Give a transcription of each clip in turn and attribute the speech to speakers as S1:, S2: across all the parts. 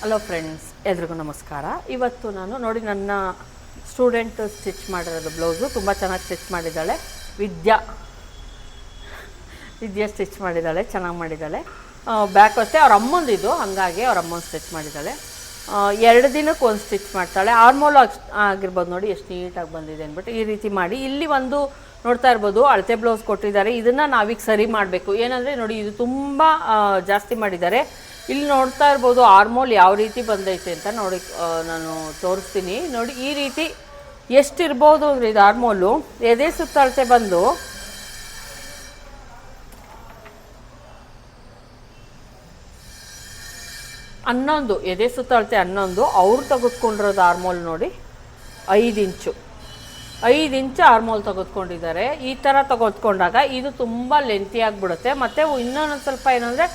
S1: Hello friends ಎಲ್ರಿಗೂ ನಮಸ್ಕಾರ. ಇವತ್ತು ನಾನು ನೋಡಿ ನನ್ನ ಸ್ಟೂಡೆಂಟ್ ಸ್ಟಿಚ್ ಮಾಡಿರೋದು ಬ್ಲೌಸು ತುಂಬ ಚೆನ್ನಾಗಿ ಸ್ಟಿಚ್ ಮಾಡಿದ್ದಾಳೆ. ವಿದ್ಯಾ. ವಿದ್ಯಾ ಸ್ಟಿಚ್ ಮಾಡಿದ್ದಾಳೆ, ಚೆನ್ನಾಗಿ ಮಾಡಿದ್ದಾಳೆ. ಬ್ಯಾಕ್ ಅಷ್ಟೇ, ಅವ್ರ ಅಮ್ಮಂದಿದ್ದು ಹಾಗಾಗಿ ಅವ್ರ ಅಮ್ಮನ ಸ್ಟಿಚ್ ಮಾಡಿದ್ದಾಳೆ. ಎರಡು ದಿನಕ್ಕೆ ಒಂದು ಸ್ಟಿಚ್ ಮಾಡ್ತಾಳೆ. ಆರ್ಮೋಲ್ ಆಗಿರ್ಬೋದು ನೋಡಿ, ಎಷ್ಟು ನೀಟಾಗಿ ಬಂದಿದೆ ಅಂದ್ಬಿಟ್ಟು ಈ ರೀತಿ ಮಾಡಿ. ಇಲ್ಲಿ ಒಂದು ನೋಡ್ತಾ ಇರ್ಬೋದು, ಅಳತೆ ಬ್ಲೌಸ್ ಕೊಟ್ಟಿದ್ದಾರೆ. ಇದನ್ನು ನಾವೀಗ ಸರಿ ಮಾಡಬೇಕು. ಏನಂದರೆ ನೋಡಿ, ಇದು ತುಂಬ ಜಾಸ್ತಿ ಮಾಡಿದ್ದಾರೆ. ಇಲ್ಲಿ ನೋಡ್ತಾ ಇರ್ಬೋದು ಆರ್ಮೋಲ್ ಯಾವ ರೀತಿ ಬಂದೈತೆ ಅಂತ ನೋಡಿ ನಾನು ತೋರಿಸ್ತೀನಿ. ನೋಡಿ, ಈ ರೀತಿ ಎಷ್ಟಿರ್ಬೋದು ಅಂದರೆ ಇದು ಆರ್ಮೋಲು ಎದೆ ಸುತ್ತಳತೆ ಬಂದು ಹನ್ನೊಂದು, ಎದೆ ಸುತ್ತಳತೆ ಹನ್ನೊಂದು, ಅವ್ರು ತೆಗೆದುಕೊಂಡಿರೋದು ಆರ್ಮೋಲ್ ನೋಡಿ, ಐದು ಇಂಚು. ಐದು ಇಂಚು ಆರ್ಮೋಲ್ ತೆಗೆದುಕೊಂಡಿದ್ದಾರೆ. ಈ ಥರ ತೆಗೆದುಕೊಂಡಾಗ ಇದು ತುಂಬ ಲೆಂತಿ ಆಗಿಬಿಡುತ್ತೆ. ಮತ್ತು ಇನ್ನೊಂದು ಸ್ವಲ್ಪ ಏನಂದರೆ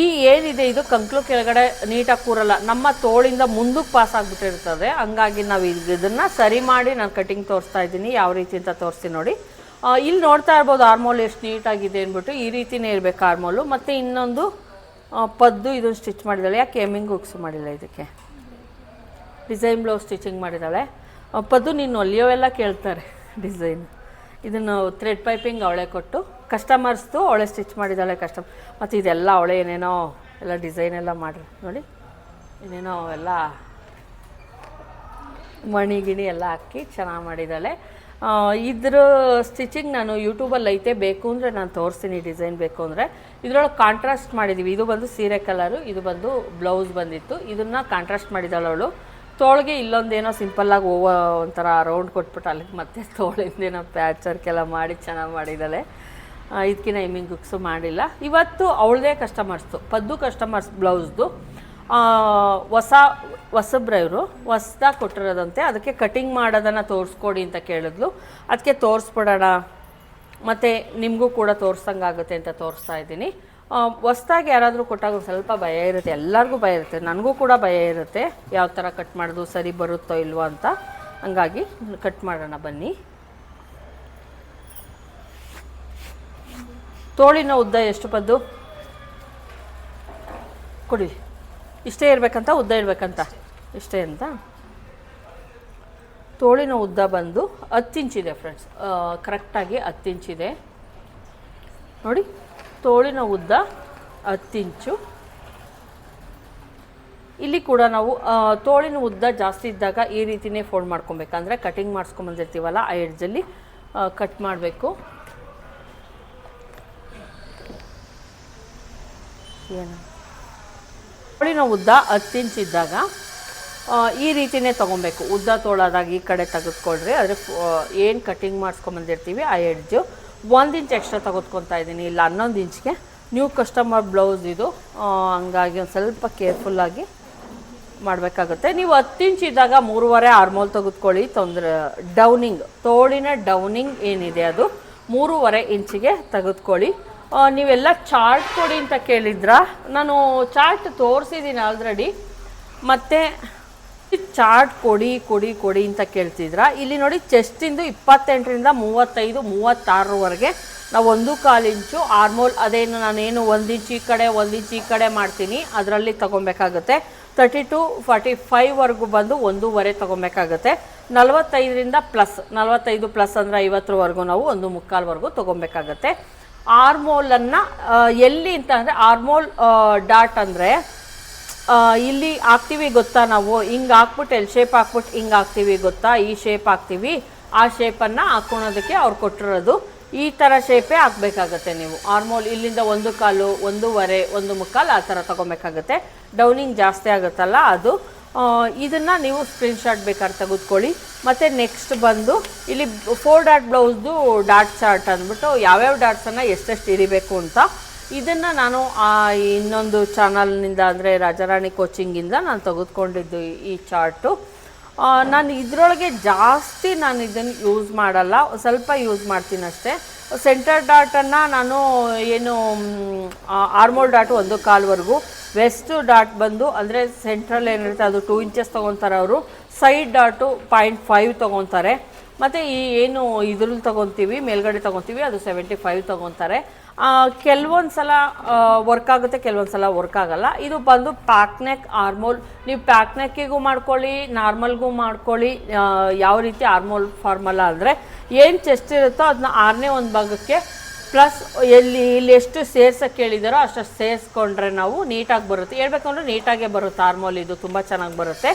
S1: ಈ ಏನಿದೆ, ಇದು ಕಂಕ್ಲು ಕೆಳಗಡೆ ನೀಟಾಗಿ ಕೂರಲ್ಲ. ನಮ್ಮ ತೋಳಿಂದ ಮುಂದಕ್ಕೆ ಪಾಸ್ ಆಗಿಬಿಟ್ಟಿರ್ತದೆ. ಹಂಗಾಗಿ ನಾವು ಇದನ್ನು ಸರಿ ಮಾಡಿ ನಾನು ಕಟಿಂಗ್ ತೋರಿಸ್ತಾ ಇದ್ದೀನಿ. ಯಾವ ರೀತಿ ಅಂತ ತೋರಿಸ್ತೀನಿ ನೋಡಿ. ಇಲ್ಲಿ ನೋಡ್ತಾ ಇರ್ಬೋದು ಆರ್ಮೋಲ್ ಎಷ್ಟು ನೀಟಾಗಿದೆ ಅಂದ್ಬಿಟ್ಟು. ಈ ರೀತಿಯೇ ಇರಬೇಕು ಆರ್ಮೋಲು ಮತ್ತು ಇನ್ನೊಂದು ಪದ್ದು ಇದನ್ನು ಸ್ಟಿಚ್ ಮಾಡಿದ್ದಾಳೆ. ಯಾಕೆ ಎಮ್ಮಿಂಗ್ ಹುಕ್ಸ್ ಮಾಡಿಲ್ಲ ಇದಕ್ಕೆ? ಡಿಸೈನ್ ಬ್ಲೌಸ್ ಸ್ಟಿಚಿಂಗ್ ಮಾಡಿದ್ದಾಳೆ. ಪದ್ದು ನೀನು ಒಲಿಯೋವೆಲ್ಲ ಕೇಳ್ತಾರೆ ಡಿಸೈನ್ ಇದನ್ನು ಥ್ರೆಡ್ ಪೈಪಿಂಗ್ ಅವಳೆ ಕೊಟ್ಟು. ಕಸ್ಟಮರ್ಸ್ದು ಅವಳೆ ಸ್ಟಿಚ್ ಮಾಡಿದ್ದಾಳೆ ಕಸ್ಟಮ್. ಮತ್ತು ಇದೆಲ್ಲ ಅವಳೆ ಏನೇನೋ ಎಲ್ಲ ಡಿಸೈನ್ ಎಲ್ಲ ಮಾಡಿರಿ. ನೋಡಿ. ಏನೇನೋ ಎಲ್ಲ ಮಣಿ ಗಿಣಿ ಎಲ್ಲ ಹಾಕಿ ಚೆನ್ನಾಗಿ ಮಾಡಿದ್ದಾಳೆ. ಇದ್ರ ಸ್ಟಿಚಿಂಗ್ ನಾನು ಯೂಟ್ಯೂಬಲ್ಲಿ ಐತೆ. ಬೇಕು ಅಂದರೆ ನಾನು ತೋರಿಸ್ತೀನಿ ಡಿಸೈನ್ ಬೇಕು ಅಂದರೆ. ಇದರೊಳಗೆ ಕಾಂಟ್ರಾಸ್ಟ್ ಮಾಡಿದ್ದೀವಿ ಇದು ಬಂದು ಸೀರೆ ಕಲರು ಇದು ಬಂದು ಬ್ಲೌಸ್ ಬಂದಿತ್ತು. ಇದನ್ನು ಕಾಂಟ್ರಾಸ್ಟ್ ಮಾಡಿದ್ದಾಳೆ ಅವಳು. ತೋಳಿಗೆ ಇಲ್ಲೊಂದೇನೋ ಸಿಂಪಲ್ಲಾಗಿ ಹೋಗೋ ಒಂಥರ ರೌಂಡ್ ಕೊಟ್ಬಿಟ್ಟು ಅಲ್ಲಿಗೆ ಮತ್ತೆ ತೋಳಿಂದೇನೋ ಪ್ಯಾಚ್ ವರ್ಕೆಲ್ಲ ಮಾಡಿ ಚೆನ್ನಾಗಿ ಮಾಡಿದ್ದಾಳೆ. ಇದಕ್ಕಿಂತ ಎಮ್ಮಿಂಗ್ ಮಾಡಿಲ್ಲ. ಇವತ್ತು ಅವಳದೇ ಕಸ್ಟಮರ್ಸ್ದು ಪದ್ದು ಕಸ್ಟಮರ್ಸ್ ಬ್ಲೌಸ್ದು ಹೊಸ, ಹೊಸಬ್ರ ಇವರು ಹೊಸ್ದಾಗಿ ಕೊಟ್ಟಿರೋದಂತೆ, ಅದಕ್ಕೆ ಕಟಿಂಗ್ ಮಾಡೋದನ್ನು ತೋರಿಸ್ಕೊಡಿ ಅಂತ ಕೇಳಿದ್ಲು. ಅದಕ್ಕೆ ತೋರಿಸ್ಬಿಡೋಣ. ಮತ್ತು ನಿಮಗೂ ಕೂಡ ತೋರಿಸ್ದಂಗಾಗುತ್ತೆ ಅಂತ ತೋರಿಸ್ತಾ ಇದ್ದೀನಿ. ಹೊಸ್ದಾಗಿ ಯಾರಾದರೂ ಕೊಟ್ಟಾಗ ಸ್ವಲ್ಪ ಭಯ ಇರುತ್ತೆ. ಎಲ್ಲರಿಗೂ ಭಯ ಇರುತ್ತೆ. ನನಗೂ ಕೂಡ ಭಯ ಇರುತ್ತೆ. ಯಾವ ಥರ ಕಟ್ ಮಾಡೋದು, ಸರಿ ಬರುತ್ತೋ ಇಲ್ವೋ ಅಂತ. ಹಂಗಾಗಿ ಕಟ್ ಮಾಡೋಣ ಬನ್ನಿ. ತೋಳಿನ ಉದ್ದ ಎಷ್ಟು ಪದ್ದು? ಕೊಡಿ. ಇಷ್ಟೇ ಇರಬೇಕಂತ, ಉದ್ದ ಇರಬೇಕಂತ. ಇಷ್ಟೇ ಅಂತ. ತೋಳಿನ ಉದ್ದ ಬಂದು ಹತ್ತು ಇಂಚಿದೆ ಫ್ರೆಂಡ್ಸ್ ಕರೆಕ್ಟಾಗಿ ಹತ್ತು ಇಂಚಿದೆ ನೋಡಿ, ತೋಳಿನ ಉದ್ದ ಹತ್ತು ಇಂಚು ಇಲ್ಲಿ ಕೂಡ ನಾವು ತೋಳಿನ ಉದ್ದ ಜಾಸ್ತಿ ಇದ್ದಾಗ ಈ ರೀತಿಯೇ ಫೋಲ್ಡ್ ಮಾಡ್ಕೊಬೇಕಂದ್ರೆ ಕಟಿಂಗ್ ಮಾಡಿಸ್ಕೊಂಬಂದಿರ್ತೀವಲ್ಲ, ಆ ಎಡ್ಜಲ್ಲಿ ಕಟ್ ಮಾಡಬೇಕು. ಏನು? ನಾವು ಉದ್ದ ಹತ್ತು ಇಂಚ್ ಇದ್ದಾಗ ಈ ರೀತಿನೇ ತೊಗೊಬೇಕು. ಉದ್ದ ತೋಳಾದಾಗ ಈ ಕಡೆ ತೆಗೆದುಕೊಳ್ರಿ. ಆದರೆ ಏನು ಕಟ್ಟಿಂಗ್ ಮಾಡಿಸ್ಕೊಂಬಂದಿರ್ತೀವಿ ಆ ಎಡ್ಜು ಒಂದು ಇಂಚ್ ಎಕ್ಸ್ಟ್ರಾ ತೆಗೆದುಕೊತಾ ಇದ್ದೀನಿ. ಇಲ್ಲ, ಹನ್ನೊಂದು ಇಂಚ್ಗೆ ನ್ಯೂ ಕಸ್ಟಮರ್ ಬ್ಲೌಸ್ ಇದು. ಹಂಗಾಗಿ ಒಂದು ಸ್ವಲ್ಪ ಕೇರ್ಫುಲ್ಲಾಗಿ ಮಾಡಬೇಕಾಗುತ್ತೆ. ನೀವು ಹತ್ತು ಇಂಚ್ ಇದ್ದಾಗ ಮೂರುವರೆ ಆರ್ಮೋಲ್ ತೆಗೆದುಕೊಳ್ಳಿ. ತೊಂದರೆ ಡೌನಿಂಗ್ ತೋಳಿನ ಡೌನಿಂಗ್ ಏನಿದೆ ಅದು, ಮೂರುವರೆ ಇಂಚಿಗೆ ತೆಗೆದುಕೊಳ್ಳಿ. ನೀವೆಲ್ಲ ಚಾರ್ಟ್ ಕೊಡಿ ಅಂತ ಕೇಳಿದ್ರ? ನಾನು ಚಾರ್ಟ್ ತೋರಿಸಿದ್ದೀನಿ ಆಲ್ರೆಡಿ ಮತ್ತು ಚಾರ್ಟ್ ಕೊಡಿ ಕೊಡಿ ಕೊಡಿ ಅಂತ ಕೇಳ್ತಿದ್ರ? ಇಲ್ಲಿ ನೋಡಿ ಚೆಸ್ಟಿಂದು ಇಪ್ಪತ್ತೆಂಟರಿಂದ ಮೂವತ್ತೈದು ಮೂವತ್ತಾರರವರೆಗೆ ನಾವು ಒಂದು ಕಾಲು ಇಂಚು ಆರ್ಮೋಲ್ ಅದೇನು ನಾನೇನು ಒಂದು ಇಂಚು ಈ ಕಡೆ, ಒಂದು ಇಂಚು ಈ ಕಡೆ ಮಾಡ್ತೀನಿ. ಅದರಲ್ಲಿ ತೊಗೊಬೇಕಾಗುತ್ತೆ. ತರ್ಟಿ ಟು ಫಾರ್ಟಿ ಫೈವ್ವರೆಗೂ ಬಂದು ಒಂದೂವರೆ ತೊಗೊಬೇಕಾಗುತ್ತೆ. ನಲವತ್ತೈದರಿಂದ ಪ್ಲಸ್ ನಲವತ್ತೈದು ಪ್ಲಸ್ ಅಂದರೆ ಐವತ್ತರವರೆಗೂ ನಾವು ಒಂದು ಮುಕ್ಕಾಲ್ವರೆಗೂ ತೊಗೊಬೇಕಾಗತ್ತೆ. ಆರ್ಮೋಲನ್ನು ಎಲ್ಲಿ ಅಂತ ಅಂದರೆ ಆರ್ಮೋಲ್ ಡಾಟ್ ಅಂದರೆ ಇಲ್ಲಿ ಹಾಕ್ತೀವಿ ಗೊತ್ತಾ ನಾವು? ಹಿಂಗೆ ಹಾಕ್ಬಿಟ್ಟು, ಎಲ್ ಶೇಪ್ ಹಾಕ್ಬಿಟ್ಟು ಹಿಂಗೆ ಹಾಕ್ತೀವಿ ಗೊತ್ತಾ? ಈ ಶೇಪ್ ಹಾಕ್ತೀವಿ. ಆ ಶೇಪನ್ನು ಹಾಕ್ಕೊಳೋದಕ್ಕೆ ಅವ್ರು ಕೊಟ್ಟಿರೋದು. ಈ ಥರ ಶೇಪೇ ಹಾಕ್ಬೇಕಾಗತ್ತೆ ನೀವು. ಆರ್ಮೋಲ್ ಇಲ್ಲಿಂದ ಒಂದು ಕಾಲು ಒಂದೂವರೆ ಒಂದು ಮುಕ್ಕಾಲು ಆ ಥರ ತೊಗೊಬೇಕಾಗತ್ತೆ. ಡೌನಿಂಗ್ ಜಾಸ್ತಿ ಆಗುತ್ತಲ್ಲ ಅದು. ಇದನ್ನು ನೀವು ಸ್ಕ್ರೀನ್ಶಾಟ್ ಬೇಕಾದ್ರೆ ತೆಗೆದುಕೊಳ್ಳಿ. ಮತ್ತು ನೆಕ್ಸ್ಟ್ ಬಂದು, ಇಲ್ಲಿ ಫೋರ್ ಡಾಟ್ ಬ್ಲೌಸ್ದು ಡಾಟ್ ಚಾರ್ಟ್ ಅಂದ್ಬಿಟ್ಟು ಯಾವ್ಯಾವ ಡಾಟ್ಸನ್ನು ಎಷ್ಟೆಷ್ಟು ಇರಿಬೇಕು ಅಂತ. ಇದನ್ನು ನಾನು, ಆ, ಇನ್ನೊಂದು ಚಾನಲ್ನಿಂದ ಅಂದರೆ ರಾಜಾರಾಣಿ ಕೋಚಿಂಗಿಂದ ನಾನು ತೆಗೆದುಕೊಂಡಿದ್ದು ಈ- ಚಾರ್ಟು ನಾನು ಇದರೊಳಗೆ ಜಾಸ್ತಿ ನಾನು ಇದನ್ನು ಯೂಸ್ ಮಾಡಲ್ಲ. ಸ್ವಲ್ಪ ಯೂಸ್ ಮಾಡ್ತೀನಿ ಅಷ್ಟೇ. ಸೆಂಟರ್ ಡಾಟನ್ನು ನಾನು ಏನು ಆರ್ಮೋಲ್ ಡಾಟ್ ಒಂದು ಕಾಲ್ವರೆಗೂ ವೆಸ್ಟ್ ಡಾಟ್ ಬಂದು, ಅಂದರೆ ಸೆಂಟ್ರಲ್ ಏನಿರುತ್ತೆ, ಅದು ಟೂ ಇಂಚಸ್ ತೊಗೊತಾರೆ ಅವರು. ಸೈಡ್ ಡಾಟು ಪಾಯಿಂಟ್ ಫೈವ್ ತೊಗೊತಾರೆ. ಮತ್ತು ಈ ಏನು ಇದ್ರಲ್ಲಿ ತೊಗೊತೀವಿ, ಮೇಲ್ಗಡೆ ತೊಗೊತೀವಿ, ಅದು ಸೆವೆಂಟಿ ಫೈವ್ ತೊಗೊತಾರೆ ಕೆಲವೊಂದು ಸಲ ವರ್ಕ್ ಆಗುತ್ತೆ ಕೆಲವೊಂದು ಸಲ ವರ್ಕ್ ಆಗಲ್ಲ. ಇದು ಬಂದು ಪ್ಯಾಕ್ನೆಕ್ ಆರ್ಮೋಲ್ ನೀವು ಪ್ಯಾಕ್ನೆಕ್ಕಿಗೂ ಮಾಡ್ಕೊಳ್ಳಿ ನಾರ್ಮಲ್ಗೂ ಮಾಡ್ಕೊಳ್ಳಿ ಯಾವ ರೀತಿ ಆರ್ಮೋಲ್ ಫಾರ್ಮಲ್ಲ ಅಂದರೆ ಏನು ಚೆಸ್ಟ್ ಇರುತ್ತೋ ಅದನ್ನ ಆರನೇ ಒಂದು ಭಾಗಕ್ಕೆ ಪ್ಲಸ್ ಎಲ್ಲಿ, ಇಲ್ಲಿ ಎಷ್ಟು ಸೇರ್ಸಕ್ಕೆ ಹೇಳಿದಾರೋ ಅಷ್ಟು ಸೇರಿಸ್ಕೊಂಡ್ರೆ ನಾವು ನೀಟಾಗಿ ಬರುತ್ತೆ. ಹೇಳ್ಬೇಕು ಅಂದರೆ ನೀಟಾಗೇ ಬರುತ್ತೆ ಆರ್ಮೋಲ್ ಇದು ತುಂಬ ಚೆನ್ನಾಗಿ ಬರುತ್ತೆ.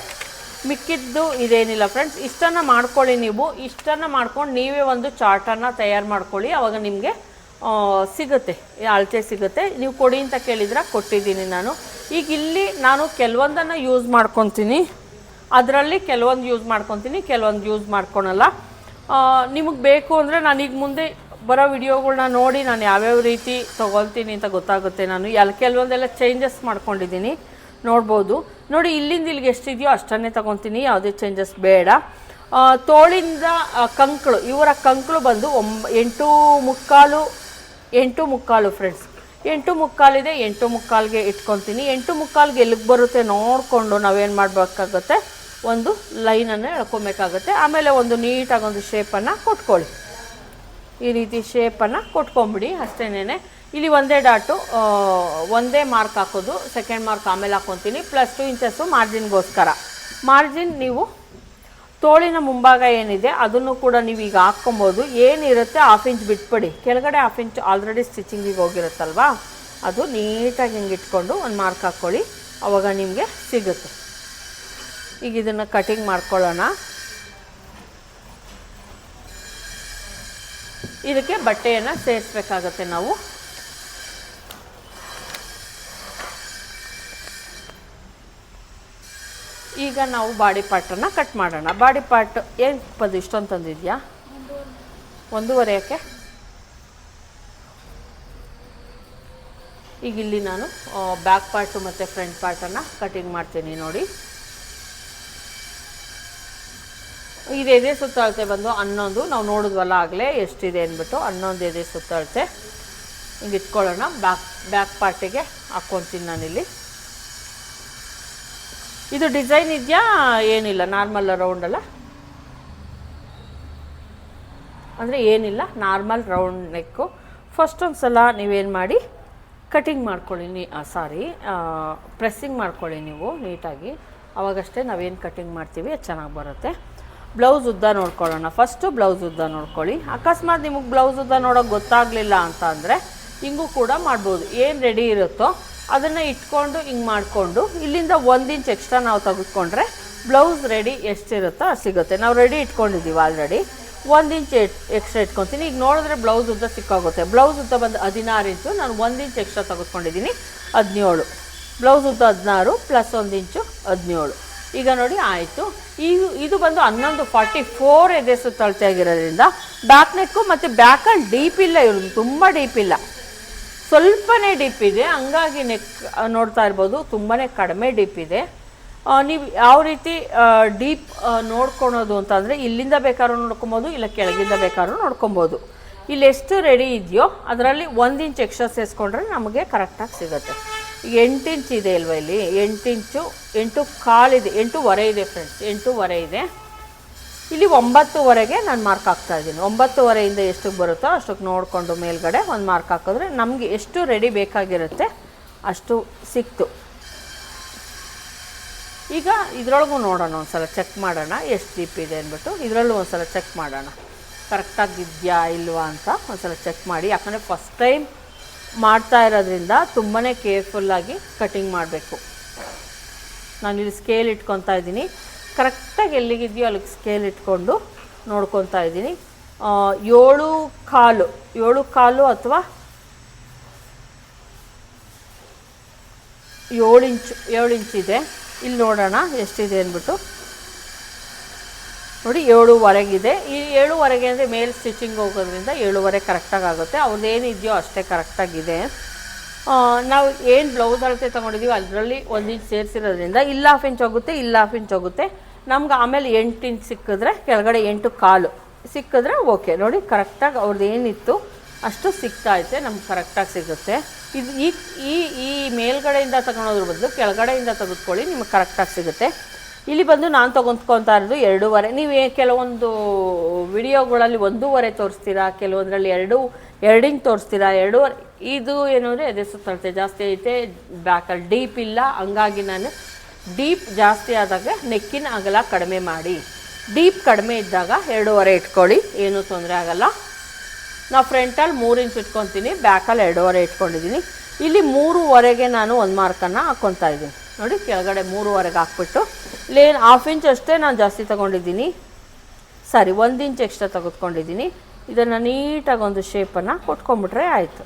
S1: ಮಿಕ್ಕಿದ್ದು ಇದೇನಿಲ್ಲ ಫ್ರೆಂಡ್ಸ್ ಇಷ್ಟನ್ನು ಮಾಡ್ಕೊಳ್ಳಿ ನೀವು. ಇಷ್ಟನ್ನು ಮಾಡ್ಕೊಂಡು ನೀವೇ ಒಂದು ಚಾರ್ಟನ್ನು ತಯಾರು ಮಾಡ್ಕೊಳ್ಳಿ. ಅವಾಗ ನಿಮಗೆ ಸಿಗುತ್ತೆ. ಅಳತೆ ಸಿಗುತ್ತೆ. ನೀವು ಕೊಡಿ ಅಂತ ಕೇಳಿದ್ರೆ? ಕೊಟ್ಟಿದ್ದೀನಿ ನಾನು. ಈಗ ಇಲ್ಲಿ ನಾನು ಕೆಲವೊಂದನ್ನು ಯೂಸ್ ಮಾಡ್ಕೊತೀನಿ. ಅದರಲ್ಲಿ ಕೆಲವೊಂದು ಯೂಸ್ ಮಾಡ್ಕೊತೀನಿ, ಕೆಲವೊಂದು ಯೂಸ್ ಮಾಡ್ಕೊಳಲ್ಲ. ನಿಮಗೆ ಬೇಕು ಅಂದರೆ ನಾನೀಗ ಮುಂದೆ ಬರೋ ವಿಡಿಯೋಗಳ್ನ ನೋಡಿ ನಾನು ಯಾವ್ಯಾವ ರೀತಿ ತೊಗೊಳ್ತೀನಿ ಅಂತ ಗೊತ್ತಾಗುತ್ತೆ ನಾನು. ಎಲ್ಲ ಕೆಲವೊಂದೆಲ್ಲ ಚೇಂಜಸ್ ಮಾಡ್ಕೊಂಡಿದ್ದೀನಿ. ನೋಡ್ಬೋದು. ನೋಡಿ, ಇಲ್ಲಿಂದ ಇಲ್ಲಿಗೆ ಎಷ್ಟಿದೆಯೋ ಅಷ್ಟನ್ನೇ ತೊಗೊತೀನಿ ಯಾವುದೇ ಚೇಂಜಸ್ ಬೇಡ. ತೋಳಿಂದ ಕಂಕಳು, ಇವರ ಕಂಕಳು ಬಂದು ಒಂಬ ಎಂಟು ಮುಕ್ಕಾಲು ಎಂಟು ಮುಕ್ಕಾಲು ಫ್ರೆಂಡ್ಸ್ ಎಂಟು ಮುಕ್ಕಾಲಿದೆ ಎಂಟು ಮುಕ್ಕಾಲಿಗೆ ಇಟ್ಕೊತೀನಿ ಎಂಟು ಮುಕ್ಕಾಲಿಗೆ ಎಲ್ಲಿಗೆ ಬರುತ್ತೆ ನೋಡಿಕೊಂಡು ನಾವೇನು ಮಾಡಬೇಕಾಗತ್ತೆ? ಒಂದು ಲೈನನ್ನು ಎಳ್ಕೊಬೇಕಾಗತ್ತೆ. ಆಮೇಲೆ ಒಂದು ನೀಟಾಗಿ ಒಂದು ಶೇಪನ್ನು ಕೊಟ್ಕೊಳ್ಳಿ. ಈ ರೀತಿ ಶೇಪನ್ನು ಕೊಟ್ಕೊಂಬಿಡಿ ಅಷ್ಟೇನೆ ಇಲ್ಲಿ ಒಂದೇ ಡಾಟು ಒಂದೇ ಮಾರ್ಕ್ ಹಾಕೋದು ಸೆಕೆಂಡ್ ಮಾರ್ಕ್ ಆಮೇಲೆ ಹಾಕೊತೀನಿ ಪ್ಲಸ್ ಟು ಇಂಚಸ್ಸು ಮಾರ್ಜಿನ್ಗೋಸ್ಕರ ಮಾರ್ಜಿನ್ ನೀವು ತೋಳಿನ ಮುಂಭಾಗ ಏನಿದೆ, ಅದನ್ನು ಕೂಡ ನೀವು ಈಗ ಹಾಕ್ಕೊಬೋದು. ಏನಿರುತ್ತೆ ಹಾಫ್ ಇಂಚ್ ಬಿಟ್ಬಿಡಿ. ಕೆಳಗಡೆ ಹಾಫ್ ಇಂಚ್ ಆಲ್ರೆಡಿ ಸ್ಟಿಚಿಂಗಿಗೆ ಹೋಗಿರುತ್ತಲ್ವಾ? ಅದು ನೀಟಾಗಿ ಹಿಂಗೆ ಇಟ್ಕೊಂಡು ಒಂದು ಮಾರ್ಕ್ ಹಾಕ್ಕೊಳ್ಳಿ ಅವಾಗ ನಿಮಗೆ ಸಿಗುತ್ತೆ. ಈಗ ಇದನ್ನು ಕಟಿಂಗ್ ಮಾಡ್ಕೊಳ್ಳೋಣ. ಇದಕ್ಕೆ ಬಟ್ಟೆಯನ್ನು ಸೇರಿಸ್ಬೇಕಾಗತ್ತೆ ನಾವು. ಈಗ ನಾವು ಬಾಡಿ ಪಾರ್ಟನ್ನು ಕಟ್ ಮಾಡೋಣ. ಬಾಡಿ ಪಾರ್ಟ್ ಏನು ಪದ ಇಷ್ಟೊಂದು ತಂದಿದ್ಯಾ ಒಂದೂವರೆ ಯಾಕೆ? ಈಗ ಇಲ್ಲಿ ನಾನು ಬ್ಯಾಕ್ ಪಾರ್ಟು ಮತ್ತು ಫ್ರಂಟ್ ಪಾರ್ಟನ್ನು ಕಟಿಂಗ್ ಮಾಡ್ತೀನಿ ನೋಡಿ. ಇದು ಎದೆ ಸುತ್ತಳತೆ ಬಂದು ಹನ್ನೊಂದು. ನಾವು ನೋಡಿದ್ವಲ್ಲ ಆಗಲೇ ಎಷ್ಟಿದೆ ಅಂದ್ಬಿಟ್ಟು ಹನ್ನೊಂದು ಎದೆ ಸುತ್ತಳತೆ. ಹಿಂಗೆ ಇಟ್ಕೊಳ್ಳೋಣ. ಬ್ಯಾಕ್ ಬ್ಯಾಕ್ ಪಾರ್ಟಿಗೆ ಹಾಕ್ಕೊತೀನಿ ನಾನಿಲ್ಲಿ. ಇದು ಡಿಸೈನ್ ಇದೆಯಾ? ಏನಿಲ್ಲ. ನಾರ್ಮಲ್ ರೌಂಡಲ್ಲ ಅಂದರೆ ಏನಿಲ್ಲ. ನಾರ್ಮಲ್ ರೌಂಡ್ ನೆಕ್ಕು. ಫಸ್ಟ್ ಒಂದು ಸಲ ನೀವೇನು ಮಾಡಿ, ಕಟಿಂಗ್ ಮಾಡ್ಕೊಳ್ಳಿ ನೀ ಸಾರಿ ಪ್ರೆಸ್ಸಿಂಗ್ ಮಾಡ್ಕೊಳ್ಳಿ ನೀವು ನೀಟಾಗಿ. ಅವಾಗಷ್ಟೇ ನಾವೇನು ಕಟಿಂಗ್ ಮಾಡ್ತೀವಿ, ಅದು ಚೆನ್ನಾಗಿ ಬರುತ್ತೆ. ಬ್ಲೌಸ್ ಉದ್ದ ನೋಡ್ಕೊಳ್ಳೋಣ. ಫಸ್ಟು ಬ್ಲೌಸ್ ಉದ್ದ ನೋಡ್ಕೊಳ್ಳಿ. ಅಕಸ್ಮಾತ್ ನಿಮಗೆ ಬ್ಲೌಸ್ ಉದ್ದ ನೋಡೋಕೆ ಗೊತ್ತಾಗಲಿಲ್ಲ ಅಂತ ಅಂದರೆ ಹಿಂಗೂ ಕೂಡ ಮಾಡ್ಬೋದು. ಏನು ರೆಡಿ ಇರುತ್ತೋ ಅದನ್ನು ಇಟ್ಕೊಂಡು ಹಿಂಗೆ ಮಾಡಿಕೊಂಡು ಇಲ್ಲಿಂದ ಒಂದು ಇಂಚ್ ಎಕ್ಸ್ಟ್ರಾ ನಾವು ತೆಗೆದುಕೊಂಡ್ರೆ ಬ್ಲೌಸ್ ರೆಡಿ ಎಷ್ಟಿರುತ್ತೋ ಅದು ಸಿಗುತ್ತೆ. ನಾವು ರೆಡಿ ಇಟ್ಕೊಂಡಿದ್ದೀವಿ ಆಲ್ರೆಡಿ ಒಂದು ಇಂಚ್ ಎಕ್ಸ್ಟ್ರಾ ಇಟ್ಕೊತೀನಿ. ಈಗ ನೋಡಿದ್ರೆ ಬ್ಲೌಸ್ ಉದ್ದ ಸಿಕ್ಕಾಗುತ್ತೆ. ಬ್ಲೌಸ್ ಉದ್ದ ಬಂದು ಹದಿನಾರು ಇಂಚು ನಾನು ಒಂದು ಇಂಚ್ ಎಕ್ಸ್ಟ್ರಾ ತೆಗೆದುಕೊಂಡಿದ್ದೀನಿ ಹದಿನೇಳು. ಬ್ಲೌಸ್ ಉದ್ದ ಹದಿನಾರು ಪ್ಲಸ್ ಒಂದು ಇಂಚು ಹದಿನೇಳು. ಈಗ ನೋಡಿ, ಆಯಿತು. ಇದು ಇದು ಬಂದು ಹನ್ನೊಂದು ಫಾರ್ಟಿ ಫೋರ್ ಎದೆ ಸುತ್ತಳತೆ ಆಗಿರೋದ್ರಿಂದ ಬ್ಯಾಕ್ ನೆಕ್ಕು ಮತ್ತು ಬ್ಯಾಕಲ್ಲಿ ಡೀಪ್ ಇಲ್ಲ ಇವ್ರದ್ದು, ತುಂಬ ಡೀಪ್ ಇಲ್ಲ. ಸ್ವಲ್ಪನೇ ಡೀಪ್ ಇದೆ, ಹಂಗಾಗಿ ನೆಕ್ ನೋಡ್ತಾ ಇರ್ಬೋದು ತುಂಬಾ ಕಡಿಮೆ ಡೀಪ್ ಇದೆ. ನೀವು ಯಾವ ರೀತಿ ಡೀಪ್ ನೋಡ್ಕೊಳೋದು ಅಂತಂದರೆ ಇಲ್ಲಿಂದ ಬೇಕಾದ್ರೂ ನೋಡ್ಕೊಬೋದು, ಇಲ್ಲ ಕೆಳಗಿಂದ ಬೇಕಾದ್ರೂ ನೋಡ್ಕೊಬೋದು. ಇಲ್ಲಿ ಎಷ್ಟು ರೆಡಿ ಇದೆಯೋ, ಅದರಲ್ಲಿ ಒಂದು ಇಂಚ್ ಎಕ್ಸ್ಟ್ರಾ ಸೇರಿಸ್ಕೊಂಡ್ರೆ ನಮಗೆ ಕರೆಕ್ಟಾಗಿ ಸಿಗುತ್ತೆ. ಎಂಟು ಇಂಚ್ ಇದೆ ಅಲ್ವಾ ಇಲ್ಲಿ? ಎಂಟು ಇಂಚು ಎಂಟು ಕಾಲಿದೆ ಎಂಟೂವರೆ ಇದೆ ಫ್ರೆಂಡ್ಸ್ ಎಂಟೂವರೆ ಇದೆ. ಇಲ್ಲಿ ಒಂಬತ್ತುವರೆಗೆ ನಾನು ಮಾರ್ಕ್ ಹಾಕ್ತಾ ಇದ್ದೀನಿ. ಒಂಬತ್ತುವರೆಯಿಂದ ಎಷ್ಟಕ್ಕೆ ಬರುತ್ತೋ ಅಷ್ಟಕ್ಕೆ ನೋಡಿಕೊಂಡು ಮೇಲ್ಗಡೆ ಒಂದು ಮಾರ್ಕ್ ಹಾಕಿದ್ರೆ ನಮಗೆ ಎಷ್ಟು ರೆಡಿ ಬೇಕಾಗಿರುತ್ತೆ ಅಷ್ಟು ಸಿಕ್ತು. ಈಗ ಇದರೊಳಗೂ ನೋಡೋಣ ಒಂದ್ಸಲ ಚೆಕ್ ಮಾಡೋಣ, ಎಷ್ಟು ಡೀಪ್ ಇದೆ ಅಂದ್ಬಿಟ್ಟು ಇದರಲ್ಲೂ ಒಂದ್ಸಲ ಚೆಕ್ ಮಾಡೋಣ. ಕರೆಕ್ಟಾಗಿದೆಯಾ ಇಲ್ವಾ ಅಂತ ಒಂದ್ಸಲ ಚೆಕ್ ಮಾಡಿ. ಯಾಕಂದರೆ ಫಸ್ಟ್ ಟೈಮ್ ಮಾಡ್ತಾ ಇರೋದ್ರಿಂದ ತುಂಬಾ ಕೇರ್ಫುಲ್ಲಾಗಿ ಕಟಿಂಗ್ ಮಾಡಬೇಕು. ನಾನು ಇಲ್ಲಿ ಸ್ಕೇಲ್ ಇಟ್ಕೊತಾ ಇದ್ದೀನಿ. ಕರೆಕ್ಟಾಗಿ ಎಲ್ಲಿಗಿದೆಯೋ ಅಲ್ಲಿಗೆ ಸ್ಕೇಲ್ ಇಟ್ಕೊಂಡು ನೋಡ್ಕೊತಾ ಇದ್ದೀನಿ. ಏಳು ಕಾಲು ಏಳು ಕಾಲು ಅಥವಾ ಏಳು ಇಂಚು, ಏಳು ಇಂಚಿದೆ ಇಲ್ಲಿ ನೋಡೋಣ ಎಷ್ಟಿದೆ ಅಂದ್ಬಿಟ್ಟು. ನೋಡಿ, ಏಳುವರೆಗಿದೆ. ಈ ಏಳುವರೆಗೆ ಅಂದರೆ ಮೇಲ್ ಸ್ಟಿಚಿಂಗ್ ಹೋಗೋದ್ರಿಂದ ಏಳುವರೆ ಕರೆಕ್ಟಾಗಿ ಆಗುತ್ತೆ. ಅವ್ರದ್ದೇನಿದೆಯೋ ಅಷ್ಟೇ ಕರೆಕ್ಟಾಗಿದೆ ನಾವು ಏನು ಬ್ಲೌಸ್ ಅಳತೆ ತೊಗೊಂಡಿದ್ದೀವಿ ಅದರಲ್ಲಿ ಒಂದು ಇಂಚ್ ಸೇರಿಸಿರೋದ್ರಿಂದ ಇಲ್ಲ ಹಾಫ್ ಇಂಚ್ ಹೋಗುತ್ತೆ, ಇಲ್ಲ ಹಾಫ್ ಇಂಚ್ ಹೋಗುತ್ತೆ. ನಮ್ಗೆ ಆಮೇಲೆ ಎಂಟು ಇಂಚ್ ಸಿಕ್ಕಿದ್ರೆ ಕೆಳಗಡೆ ಎಂಟು ಕಾಲು ಸಿಕ್ಕಿದ್ರೆ ಓಕೆ ನೋಡಿ ಕರೆಕ್ಟಾಗಿ ಅವ್ರದ್ದು ಏನಿತ್ತು, ಅಷ್ಟು ಸಿಗ್ತಾ ಐತೆ ನಮ್ಗೆ ಕರೆಕ್ಟಾಗಿ ಸಿಗುತ್ತೆ. ಇದು ಈ ಈ ಮೇಲ್ಗಡೆಯಿಂದ ತಗೊಳೋದ್ರ ಬದಲು ಕೆಳಗಡೆಯಿಂದ ತೆಗೆದುಕೊಳ್ಳಿ, ನಿಮಗೆ ಕರೆಕ್ಟಾಗಿ ಸಿಗುತ್ತೆ. ಇಲ್ಲಿ ಬಂದು ನಾನು ತೊಗೊಂಡ್ಕೊತಾ ಇರೋದು ಎರಡೂವರೆ. ನೀವು ಕೆಲವೊಂದು ವಿಡಿಯೋಗಳಲ್ಲಿ ಒಂದೂವರೆ ತೋರಿಸ್ತೀರಾ, ಕೆಲವೊಂದರಲ್ಲಿ ಎರಡು, ಎರಡಿಂಗ್ ತೋರಿಸ್ತೀರಾ, ಎರಡೂವರೆ. ಇದು ಏನು ಅಂದರೆ ಎದೆ ಸುತ್ತಳತೆ ಜಾಸ್ತಿ ಐತೆ, ಬ್ಯಾಕಲ್ಲಿ ಡೀಪ್ ಇಲ್ಲ. ಹಂಗಾಗಿ ನಾನು ಡೀಪ್ ಜಾಸ್ತಿ ಆದಾಗ ನೆಕ್ಕಿನ ಅಗಲ ಕಡಿಮೆ ಮಾಡಿ. ಡೀಪ್ ಕಡಿಮೆ ಇದ್ದಾಗ ಎರಡೂವರೆ ಇಟ್ಕೊಳ್ಳಿ, ಏನೂ ತೊಂದರೆ ಆಗಲ್ಲ. ನಾವು ಫ್ರಂಟಲ್ಲಿ ಮೂರು ಇಂಚ್ ಇಟ್ಕೊತೀನಿ, ಬ್ಯಾಕಲ್ಲಿ ಎರಡೂವರೆ ಇಟ್ಕೊಂಡಿದ್ದೀನಿ. ಇಲ್ಲಿ ಮೂರುವರೆಗೆ ನಾನು ಒಂದು ಮಾರ್ಕನ್ನು ಹಾಕ್ಕೊತಾ ಇದ್ದೀನಿ. ನೋಡಿ, ಕೆಳಗಡೆ ಮೂರುವರೆಗೆ ಹಾಕ್ಬಿಟ್ಟು, ಲೇನ್ ಹಾಫ್ ಇಂಚ್ ಅಷ್ಟೇ ನಾನು ಜಾಸ್ತಿ ತೊಗೊಂಡಿದ್ದೀನಿ. ಸಾರಿ, ಒಂದು ಇಂಚ್ ಎಕ್ಸ್ಟ್ರಾ ತೆಗೆದುಕೊಂಡಿದ್ದೀನಿ. ಇದನ್ನು ನೀಟಾಗಿ ಒಂದು ಶೇಪನ್ನು ಕೊಟ್ಕೊಂಬಿಟ್ರೆ ಆಯಿತು.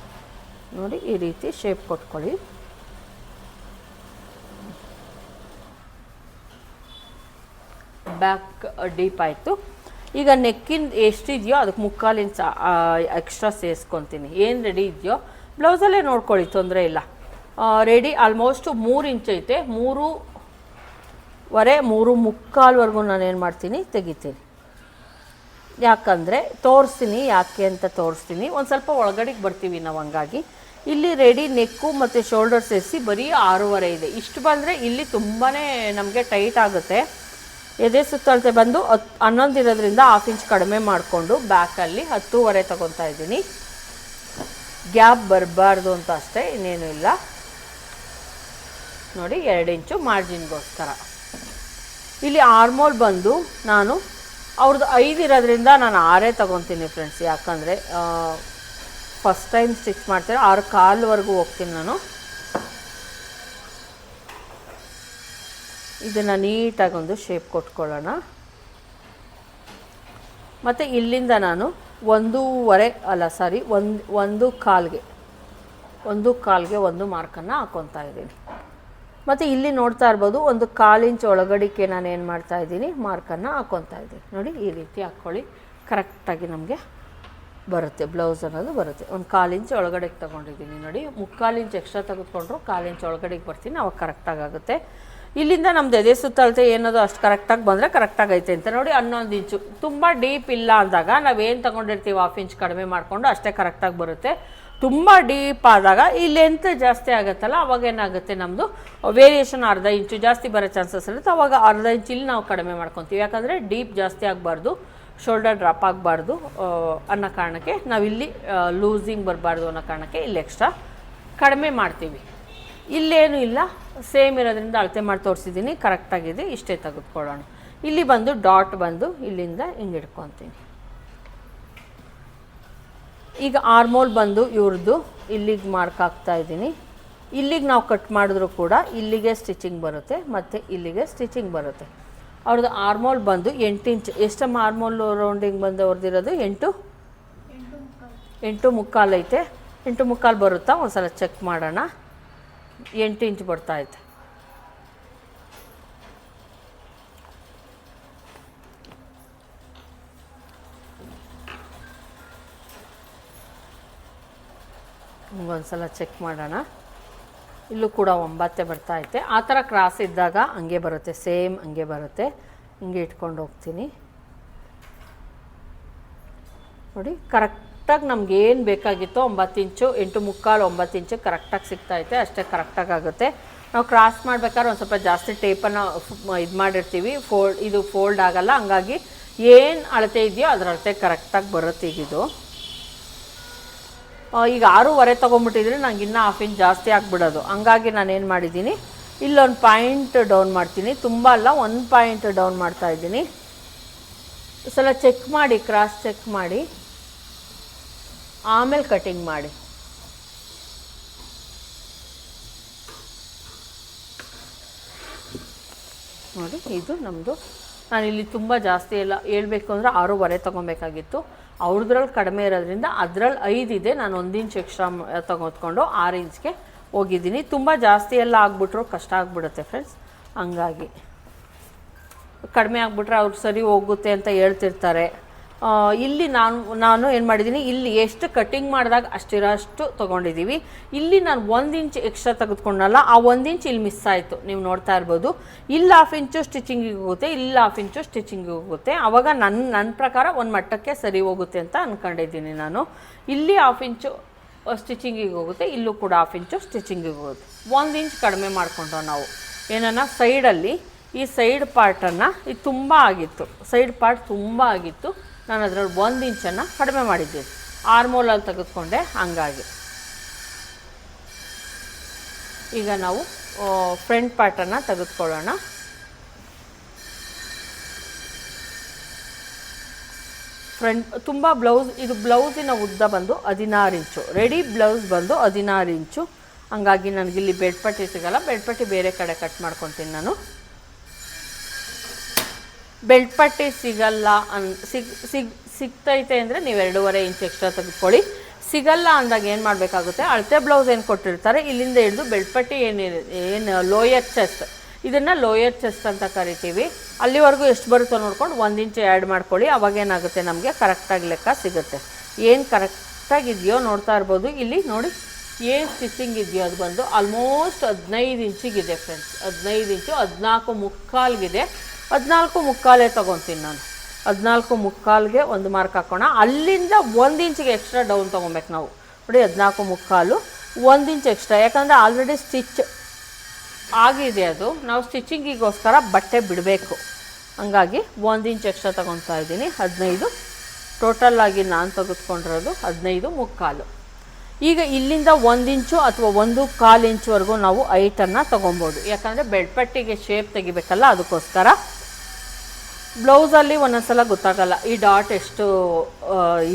S1: ನೋಡಿ, ಈ ರೀತಿ ಶೇಪ್ ಕೊಟ್ಕೊಳ್ಳಿ. ಬ್ಯಾಕ್ ಡೀಪ್ ಆಯಿತು. ಈಗ ನೆಕ್ಕಿನ ಎಷ್ಟಿದೆಯೋ ಅದಕ್ಕೆ ಮುಕ್ಕಾಲಿನ ಎಕ್ಸ್ಟ್ರಾ ಸೇರಿಸ್ಕೊತೀನಿ. ಏನು ರೆಡಿ ಇದೆಯೋ ಬ್ಲೌಸಲ್ಲೇ ನೋಡ್ಕೊಳ್ಳಿ, ತೊಂದರೆ ಇಲ್ಲ. ರೆಡಿ ಆಲ್ಮೋಸ್ಟ್ ಮೂರು ಇಂಚ್ ಐತೆ. ಮೂರುವರೆ ಮೂರು ಮುಕ್ಕಾಲ್ವರೆಗೂ ನಾನು ಏನು ಮಾಡ್ತೀನಿ, ತೆಗಿತೀನಿ. ಯಾಕಂದರೆ ತೋರಿಸ್ತೀನಿ, ಯಾಕೆ ಅಂತ ತೋರಿಸ್ತೀನಿ. ಒಂದು ಸ್ವಲ್ಪ ಒಳಗಡೆಗೆ ಬರ್ತೀವಿ ನಾವು ಹಂಗಾಗಿ. ಇಲ್ಲಿ ರೆಡಿ ನೆಕ್ಕು ಮತ್ತು ಶೋಲ್ಡರ್ ಸೇರಿಸಿ ಬರೀ ಆರೂವರೆ ಇದೆ. ಇಷ್ಟು ಬಂದರೆ ಇಲ್ಲಿ ತುಂಬಾ ನಮಗೆ ಟೈಟ್ ಆಗುತ್ತೆ. ಎದೆ ಸುತ್ತಳತೆ ಬಂದು ಹತ್ತು ಹನ್ನೊಂದು ಇರೋದ್ರಿಂದ ಹಾಫ್ ಇಂಚ್ ಕಡಿಮೆ ಮಾಡಿಕೊಂಡು ಬ್ಯಾಕಲ್ಲಿ ಹತ್ತೂವರೆ ತಗೊತಾ ಇದ್ದೀನಿ. ಗ್ಯಾಪ್ ಬರಬಾರ್ದು ಅಂತ ಅಷ್ಟೇ, ಇನ್ನೇನು ಇಲ್ಲ. ನೋಡಿ, ಎರಡು ಇಂಚು ಮಾರ್ಜಿನ್ಗೋಸ್ಕರ. ಇಲ್ಲಿ ಆರ್ಮೋಲ್ ಬಂದು ನಾನು ಅವ್ರದ್ದು ಐದು ಇರೋದ್ರಿಂದ ನಾನು ಆರೇ ತೊಗೊತೀನಿ ಫ್ರೆಂಡ್ಸ್ ಯಾಕಂದರೆ ಫಸ್ಟ್ ಟೈಮ್ ಸ್ಟಿಚ್ ಮಾಡ್ತೀರ, ಆರು ಕಾಲ್ವರೆಗೂ ಹೋಗ್ತೀನಿ ನಾನು. ಇದನ್ನು ನೀಟಾಗಿ ಒಂದು ಶೇಪ್ ಕೊಟ್ಕೊಳ್ಳೋಣ. ಮತ್ತು ಇಲ್ಲಿಂದ ನಾನು ಒಂದೂವರೆ, ಅಲ್ಲ ಸಾರಿ ಒಂದು ಒಂದು ಕಾಲ್ಗೆ ಒಂದು ಕಾಲ್ಗೆ ಒಂದು ಮಾರ್ಕನ್ನು ಹಾಕ್ಕೊತಾ ಇದ್ದೀನಿ. ಮತ್ತು ಇಲ್ಲಿ ನೋಡ್ತಾ ಇರ್ಬೋದು, ಒಂದು ಕಾಲು ಇಂಚ್ ಒಳಗಡಿಕೆ ನಾನು ಏನು ಮಾಡ್ತಾ ಇದ್ದೀನಿ ಮಾರ್ಕನ್ನು ಹಾಕ್ಕೊತಾ ಇದ್ದೀನಿ. ನೋಡಿ, ಈ ರೀತಿ ಹಾಕ್ಕೊಳ್ಳಿ ಕರೆಕ್ಟಾಗಿ ನಮಗೆ ಬರುತ್ತೆ ಬ್ಲೌಸ್ ಅನ್ನೋದು ಬರುತ್ತೆ. ಒಂದು ಕಾಲು ಇಂಚ್ ಒಳಗಡೆಗೆ ತೊಗೊಂಡಿದ್ದೀನಿ. ನೋಡಿ, ಮುಕ್ಕಾಲು ಇಂಚ್ ಎಕ್ಸ್ಟ್ರಾ ತೆಗೆದುಕೊಂಡ್ರು, ಕಾಲು ಇಂಚ್ ಒಳಗಡೆಗೆ ಬರ್ತೀನಿ, ಅವಾಗ ಕರೆಕ್ಟಾಗಿ ಆಗುತ್ತೆ. ಇಲ್ಲಿಂದ ನಮ್ಮದು ಎದೆ ಸುತ್ತಳತೆ ಏನದು ಅಷ್ಟು ಕರೆಕ್ಟಾಗಿ ಬಂದರೆ ಕರೆಕ್ಟಾಗಿ ಐತೆ ಅಂತ. ನೋಡಿ, ಹನ್ನೊಂದು ಇಂಚು. ತುಂಬ ಡೀಪ್ ಇಲ್ಲ ಅಂದಾಗ ನಾವೇನು ತೊಗೊಂಡಿರ್ತೀವಿ ಹಾಫ್ ಇಂಚ್ ಕಡಿಮೆ ಮಾಡಿಕೊಂಡು ಅಷ್ಟೇ ಕರೆಕ್ಟಾಗಿ ಬರುತ್ತೆ. ತುಂಬ ಡೀಪ್ ಆದಾಗ ಈ ಲೆಂತ್ ಜಾಸ್ತಿ ಆಗುತ್ತಲ್ಲ, ಅವಾಗ ಏನಾಗುತ್ತೆ ನಮ್ಮದು ವೇರಿಯೇಷನ್ ಅರ್ಧ ಇಂಚು ಜಾಸ್ತಿ ಬರೋ ಚಾನ್ಸಸ್ ಇರುತ್ತೆ. ಅವಾಗ ಅರ್ಧ ಇಂಚಿಲಿ ನಾವು ಕಡಿಮೆ ಮಾಡ್ಕೊತೀವಿ. ಯಾಕಂದರೆ ಡೀಪ್ ಜಾಸ್ತಿ ಆಗಬಾರ್ದು ಶೋಲ್ಡರ್ ಡ್ರಾಪ್ ಆಗಬಾರ್ದು ಅನ್ನೋ ಕಾರಣಕ್ಕೆ ನಾವಿಲ್ಲಿ ಲೂಸಿಂಗ್ ಬರಬಾರ್ದು ಅನ್ನೋ ಕಾರಣಕ್ಕೆ ಇಲ್ಲಿ ಎಕ್ಸ್ಟ್ರಾ ಕಡಿಮೆ ಮಾಡ್ತೀವಿ. ಇಲ್ಲೇನು ಇಲ್ಲ. ಸೇಮ್ ಇರೋದ್ರಿಂದ ಅಳತೆ ಮಾಡಿ ತೋರಿಸಿದ್ದೀನಿ. ಕರೆಕ್ಟಾಗಿದೆ ಇಷ್ಟೇ ತೆಗೆದುಕೊಳ್ಳೋಣ. ಇಲ್ಲಿ ಬಂದು ಡಾಟ್ ಬಂದು ಇಲ್ಲಿಂದ ಹಿಂಗೆ ಇಟ್ಕೊತೀನಿ. ಈಗ ಆರ್ಮೋಲ್ ಬಂದು ಇವ್ರದ್ದು ಇಲ್ಲಿಗೆ ಮಾರ್ಕ್ ಹಾಕ್ತಾ ಇದ್ದೀನಿ. ಇಲ್ಲಿಗೆ ನಾವು ಕಟ್ ಮಾಡಿದ್ರು ಕೂಡ ಇಲ್ಲಿಗೆ ಸ್ಟಿಚಿಂಗ್ ಬರುತ್ತೆ ಮತ್ತು ಇಲ್ಲಿಗೆ ಸ್ಟಿಚಿಂಗ್ ಬರುತ್ತೆ. ಅವ್ರದ್ದು ಆರ್ಮೋಲ್ ಬಂದು ಎಂಟು ಇಂಚ್ ಎಷ್ಟು ಆರ್ಮೋಲ್ ರೌಂಡಿಂಗ್ ಬಂದು ಅವ್ರದ್ದಿರೋದು ಎಂಟು? ಎಂಟು ಮುಕ್ಕಾಲು ಐತೆ. ಎಂಟು ಮುಕ್ಕಾಲು ಬರುತ್ತಾ? ಒಂದು ಸಲ ಚೆಕ್ ಮಾಡೋಣ. ಎಂಟು ಇಂಚ್ ಬರ್ತಾ ಐತೆ. ಸಲ ಚೆಕ್ ಮಾಡೋಣ. ಇಲ್ಲೂ ಕೂಡ ಒಂಬತ್ತೇ ಬರ್ತಾ ಐತೆ. ಆ ಥರ ಕ್ರಾಸ್ ಇದ್ದಾಗ ಹಂಗೆ ಬರುತ್ತೆ. ಸೇಮ್ ಹಂಗೆ ಬರುತ್ತೆ. ಹಿಂಗೆ ಇಟ್ಕೊಂಡು ಹೋಗ್ತೀನಿ. ನೋಡಿ ಕರೆಕ್ಟಾಗಿ ನಮ್ಗೆ ಏನು ಬೇಕಾಗಿತ್ತೋ ಒಂಬತ್ತು ಇಂಚು ಎಂಟು ಮುಕ್ಕಾಲು ಒಂಬತ್ತು ಇಂಚು ಕರೆಕ್ಟಾಗಿ ಸಿಗ್ತೈತೆ ಅಷ್ಟೇ ಕರೆಕ್ಟಾಗಿ ಆಗುತ್ತೆ. ನಾವು ಕ್ರಾಸ್ ಮಾಡ್ಬೇಕಾದ್ರೆ ಒಂದು ಸ್ವಲ್ಪ ಜಾಸ್ತಿ ಟೇಪನ್ನು ಇದು ಮಾಡಿರ್ತೀವಿ. ಫೋಲ್ಡ್ ಇದು ಫೋಲ್ಡ್ ಆಗಲ್ಲ. ಹಂಗಾಗಿ ಏನು ಅಳತೆ ಇದೆಯೋ ಅದರ ಅಳತೆ ಕರೆಕ್ಟಾಗಿ ಬರುತ್ತೆ ಈಗ ಇದು. ಆ, ಈಗ ಆರೂವರೆ ತೊಗೊಂಬಿಟ್ಟಿದ್ರೆ ನಂಗೆ ಇನ್ನೂ ಹಾಫ್ ಇಂಚ್ ಜಾಸ್ತಿ ಆಗಿಬಿಡೋದು. ಹಂಗಾಗಿ ನಾನು ಏನು ಮಾಡಿದ್ದೀನಿ, ಇಲ್ಲೊಂದು ಪಾಯಿಂಟ್ ಡೌನ್ ಮಾಡ್ತೀನಿ. ತುಂಬ ಅಲ್ಲ, ಒಂದು ಪಾಯಿಂಟ್ ಡೌನ್ ಮಾಡ್ತಾ ಇದ್ದೀನಿ. ಸಲ ಚೆಕ್ ಮಾಡಿ ಕ್ರಾಸ್ ಚೆಕ್ ಮಾಡಿ. ಆಮೇಲೆ ಕಟಿಂಗ್ ಮಾಡಿ. ನೋಡಿ, ಇದು ನಮ್ಮದು ನಾನಿಲ್ಲಿ ತುಂಬ ಜಾಸ್ತಿ ಎಲ್ಲ ಹೇಳ್ಬೇಕು ಅಂದರೆ ಆರೂವರೆ ತೊಗೊಬೇಕಾಗಿತ್ತು. ಅವ್ರದ್ರಲ್ಲಿ ಕಡಿಮೆ ಇರೋದ್ರಿಂದ ಅದರಲ್ಲಿ ಐದಿದೆ ನಾನು ಒಂದು ಇಂಚ್ ಎಕ್ಸ್ಟ್ರಾ ತೊಗೊತ್ಕೊಂಡು ಆರು ಇಂಚ್ಗೆ ಹೋಗಿದ್ದೀನಿ. ತುಂಬ ಜಾಸ್ತಿ ಎಲ್ಲ ಆಗ್ಬಿಟ್ರು, ಕಷ್ಟ ಆಗಿಬಿಡುತ್ತೆ ಫ್ರೆಂಡ್ಸ್ ಹಂಗಾಗಿ ಕಡಿಮೆ ಆಗಿಬಿಟ್ರೆ ಅವ್ರು ಸರಿ ಹೋಗುತ್ತೆ ಅಂತ ಹೇಳ್ತಿರ್ತಾರೆ. ಇಲ್ಲಿ ನಾನು ನಾನು ಏನು ಮಾಡಿದ್ದೀನಿ, ಇಲ್ಲಿ ಎಷ್ಟು ಕಟ್ಟಿಂಗ್ ಮಾಡಿದಾಗ ಅಷ್ಟಿರೋಷ್ಟು ತೊಗೊಂಡಿದ್ದೀವಿ ಇಲ್ಲಿ ನಾನು ಒಂದು ಇಂಚ್ ಎಕ್ಸ್ಟ್ರಾ ತೆಗೆದುಕೊಂಡಲ್ಲ, ಆ ಒಂದು ಇಂಚ್ ಇಲ್ಲಿ ಮಿಸ್ ಆಯಿತು. ನೀವು ನೋಡ್ತಾ ಇರ್ಬೋದು. ಇಲ್ಲಿ ಹಾಫ್ ಇಂಚು ಸ್ಟಿಚಿಂಗಿಗೆ ಹೋಗುತ್ತೆ, ಇಲ್ಲಿ ಹಾಫ್ ಇಂಚು ಸ್ಟಿಚಿಂಗಿಗೆ ಹೋಗುತ್ತೆ. ಆವಾಗ ನನ್ನ ನನ್ನ ಪ್ರಕಾರ ಒಂದು ಮಟ್ಟಕ್ಕೆ ಸರಿ ಹೋಗುತ್ತೆ ಅಂತ ಅಂದ್ಕೊಂಡಿದ್ದೀನಿ ನಾನು. ಇಲ್ಲಿ ಹಾಫ್ ಇಂಚು ಸ್ಟಿಚಿಂಗಿಗೆ ಹೋಗುತ್ತೆ, ಇಲ್ಲೂ ಕೂಡ ಹಾಫ್ ಇಂಚು ಸ್ಟಿಚಿಂಗಿಗೆ ಹೋಗುತ್ತೆ. ಒಂದು ಇಂಚ್ ಕಡಿಮೆ ಮಾಡಿಕೊಂಡು ನಾವು. ಏನನ್ನ ಸೈಡಲ್ಲಿ ಈ ಸೈಡ್ ಪಾರ್ಟನ್ನು ಇದು ತುಂಬ ಆಗಿತ್ತು. ಸೈಡ್ ಪಾರ್ಟ್ ತುಂಬ ಆಗಿತ್ತು. ನಾನು ಅದರಲ್ಲಿ ಒಂದು ಇಂಚನ್ನು ಕಡಿಮೆ ಮಾಡಿದ್ದೀನಿ. ಆರ್ಮೋಲಲ್ಲಿ ತೆಗೆದುಕೊಂಡೆ ಹಂಗಾಗಿ. ಈಗ ನಾವು ಫ್ರಂಟ್ ಪಾರ್ಟನ್ನು ತೆಗೆದುಕೊಳ್ಳೋಣ. ಫ್ರಂಟ್ ತುಂಬ ಬ್ಲೌಸ್ ಇದು ಬ್ಲೌಸಿನ ಉದ್ದ ಬಂದು ಹದಿನಾರು ಇಂಚು. ರೆಡಿ ಬ್ಲೌಸ್ ಬಂದು ಹದಿನಾರು ಇಂಚು. ಹಂಗಾಗಿ ನನಗಿಲ್ಲಿ ಬೆಡ್ಪಟ್ಟಿ ಸಿಗಲ್ಲ. ಬೆಡ್ ಪಟ್ಟಿ ಬೇರೆ ಕಡೆ ಕಟ್ ಮಾಡ್ಕೊತೀನಿ ನಾನು. ಬೆಲ್ಟ್ ಪಟ್ಟಿ ಸಿಗಲ್ಲ ಅನ್, ಸಿಗ್ ಸಿಗ್, ಸಿಗ್ತೈತೆ ಅಂದರೆ ನೀವು ಎರಡೂವರೆ ಇಂಚ್ ಎಕ್ಸ್ಟ್ರಾ ತೆಗೆದುಕೊಳ್ಳಿ. ಸಿಗಲ್ಲ ಅಂದಾಗ ಏನು ಮಾಡಬೇಕಾಗುತ್ತೆ? ಅಳತೆ ಬ್ಲೌಸ್ ಏನು ಕೊಟ್ಟಿರ್ತಾರೆ? ಇಲ್ಲಿಂದ ಹಿಡಿದು ಬೆಲ್ಟ್ ಪಟ್ಟಿ ಏನಿದೆ ಏನು ಲೋಯರ್ ಚೆಸ್ಟ್. ಇದನ್ನು ಲೋಯರ್ ಚೆಸ್ಟ್ ಅಂತ ಕರಿತೀವಿ. ಅಲ್ಲಿವರೆಗೂ ಎಷ್ಟು ಬರುತ್ತೋ ನೋಡ್ಕೊಂಡು ಒಂದು ಇಂಚ್ ಆ್ಯಡ್ ಮಾಡ್ಕೊಳ್ಳಿ. ಅವಾಗ ಏನಾಗುತ್ತೆ ನಮಗೆ? ಕರೆಕ್ಟಾಗಿ ಲೆಕ್ಕ ಸಿಗುತ್ತೆ. ಏನು ಕರೆಕ್ಟಾಗಿದೆಯೋ ನೋಡ್ತಾ ಇರ್ಬೋದು. ಇಲ್ಲಿ ನೋಡಿ, ಏನು ಸ್ಟಿಚಿಂಗ್ ಇದೆಯೋ ಅದು ಬಂದು ಆಲ್ಮೋಸ್ಟ್ ಹದಿನೈದು ಇಂಚಿಗಿದೆ ಫ್ರೆಂಡ್ಸ್. ಹದಿನೈದು ಇಂಚು ಹದಿನಾಲ್ಕು ಮುಕ್ಕಾಲ್ಗಿದೆ. ಹದಿನಾಲ್ಕು ಮುಕ್ಕಾಲೇ ತೊಗೊತೀನಿ ನಾನು. ಹದಿನಾಲ್ಕು ಮುಕ್ಕಾಲ್ಗೆ ಒಂದು ಮಾರ್ಕ್ ಹಾಕೋಣ. ಅಲ್ಲಿಂದ ಒಂದು ಇಂಚಿಗೆ ಎಕ್ಸ್ಟ್ರಾ ಡೌನ್ ತೊಗೊಬೇಕು ನಾವು. ನೋಡಿ, ಹದಿನಾಲ್ಕು ಮುಕ್ಕಾಲು, ಒಂದು ಇಂಚ್ ಎಕ್ಸ್ಟ್ರಾ ಯಾಕಂದರೆ ಆಲ್ರೆಡಿ ಸ್ಟಿಚ್ ಆಗಿದೆ ಅದು. ನಾವು ಸ್ಟಿಚಿಂಗಿಗೋಸ್ಕರ ಬಟ್ಟೆ ಬಿಡಬೇಕು. ಹಂಗಾಗಿ ಒಂದು ಇಂಚ್ ಎಕ್ಸ್ಟ್ರಾ ತೊಗೊತಾ ಇದ್ದೀನಿ. ಹದಿನೈದು. ಟೋಟಲ್ ಆಗಿ ನಾನು ತೆಗೆದುಕೊಂಡಿರೋದು ಹದಿನೈದು ಮುಕ್ಕಾಲು. ಈಗ ಇಲ್ಲಿಂದ ಒಂದು ಇಂಚು ಅಥವಾ ಒಂದು ಕಾಲು ಇಂಚುವರೆಗೂ ನಾವು ಐಟನ್ನು ತೊಗೊಬೋದು. ಯಾಕಂದರೆ ಬೆಡ್ಪಟ್ಟಿಗೆ ಶೇಪ್ ತೆಗಿಬೇಕಲ್ಲ, ಅದಕ್ಕೋಸ್ಕರ. ಬ್ಲೌಸಲ್ಲಿ ಒಂದೊಂದ್ಸಲ ಗೊತ್ತಾಗಲ್ಲ, ಈ ಡಾಟ್ ಎಷ್ಟು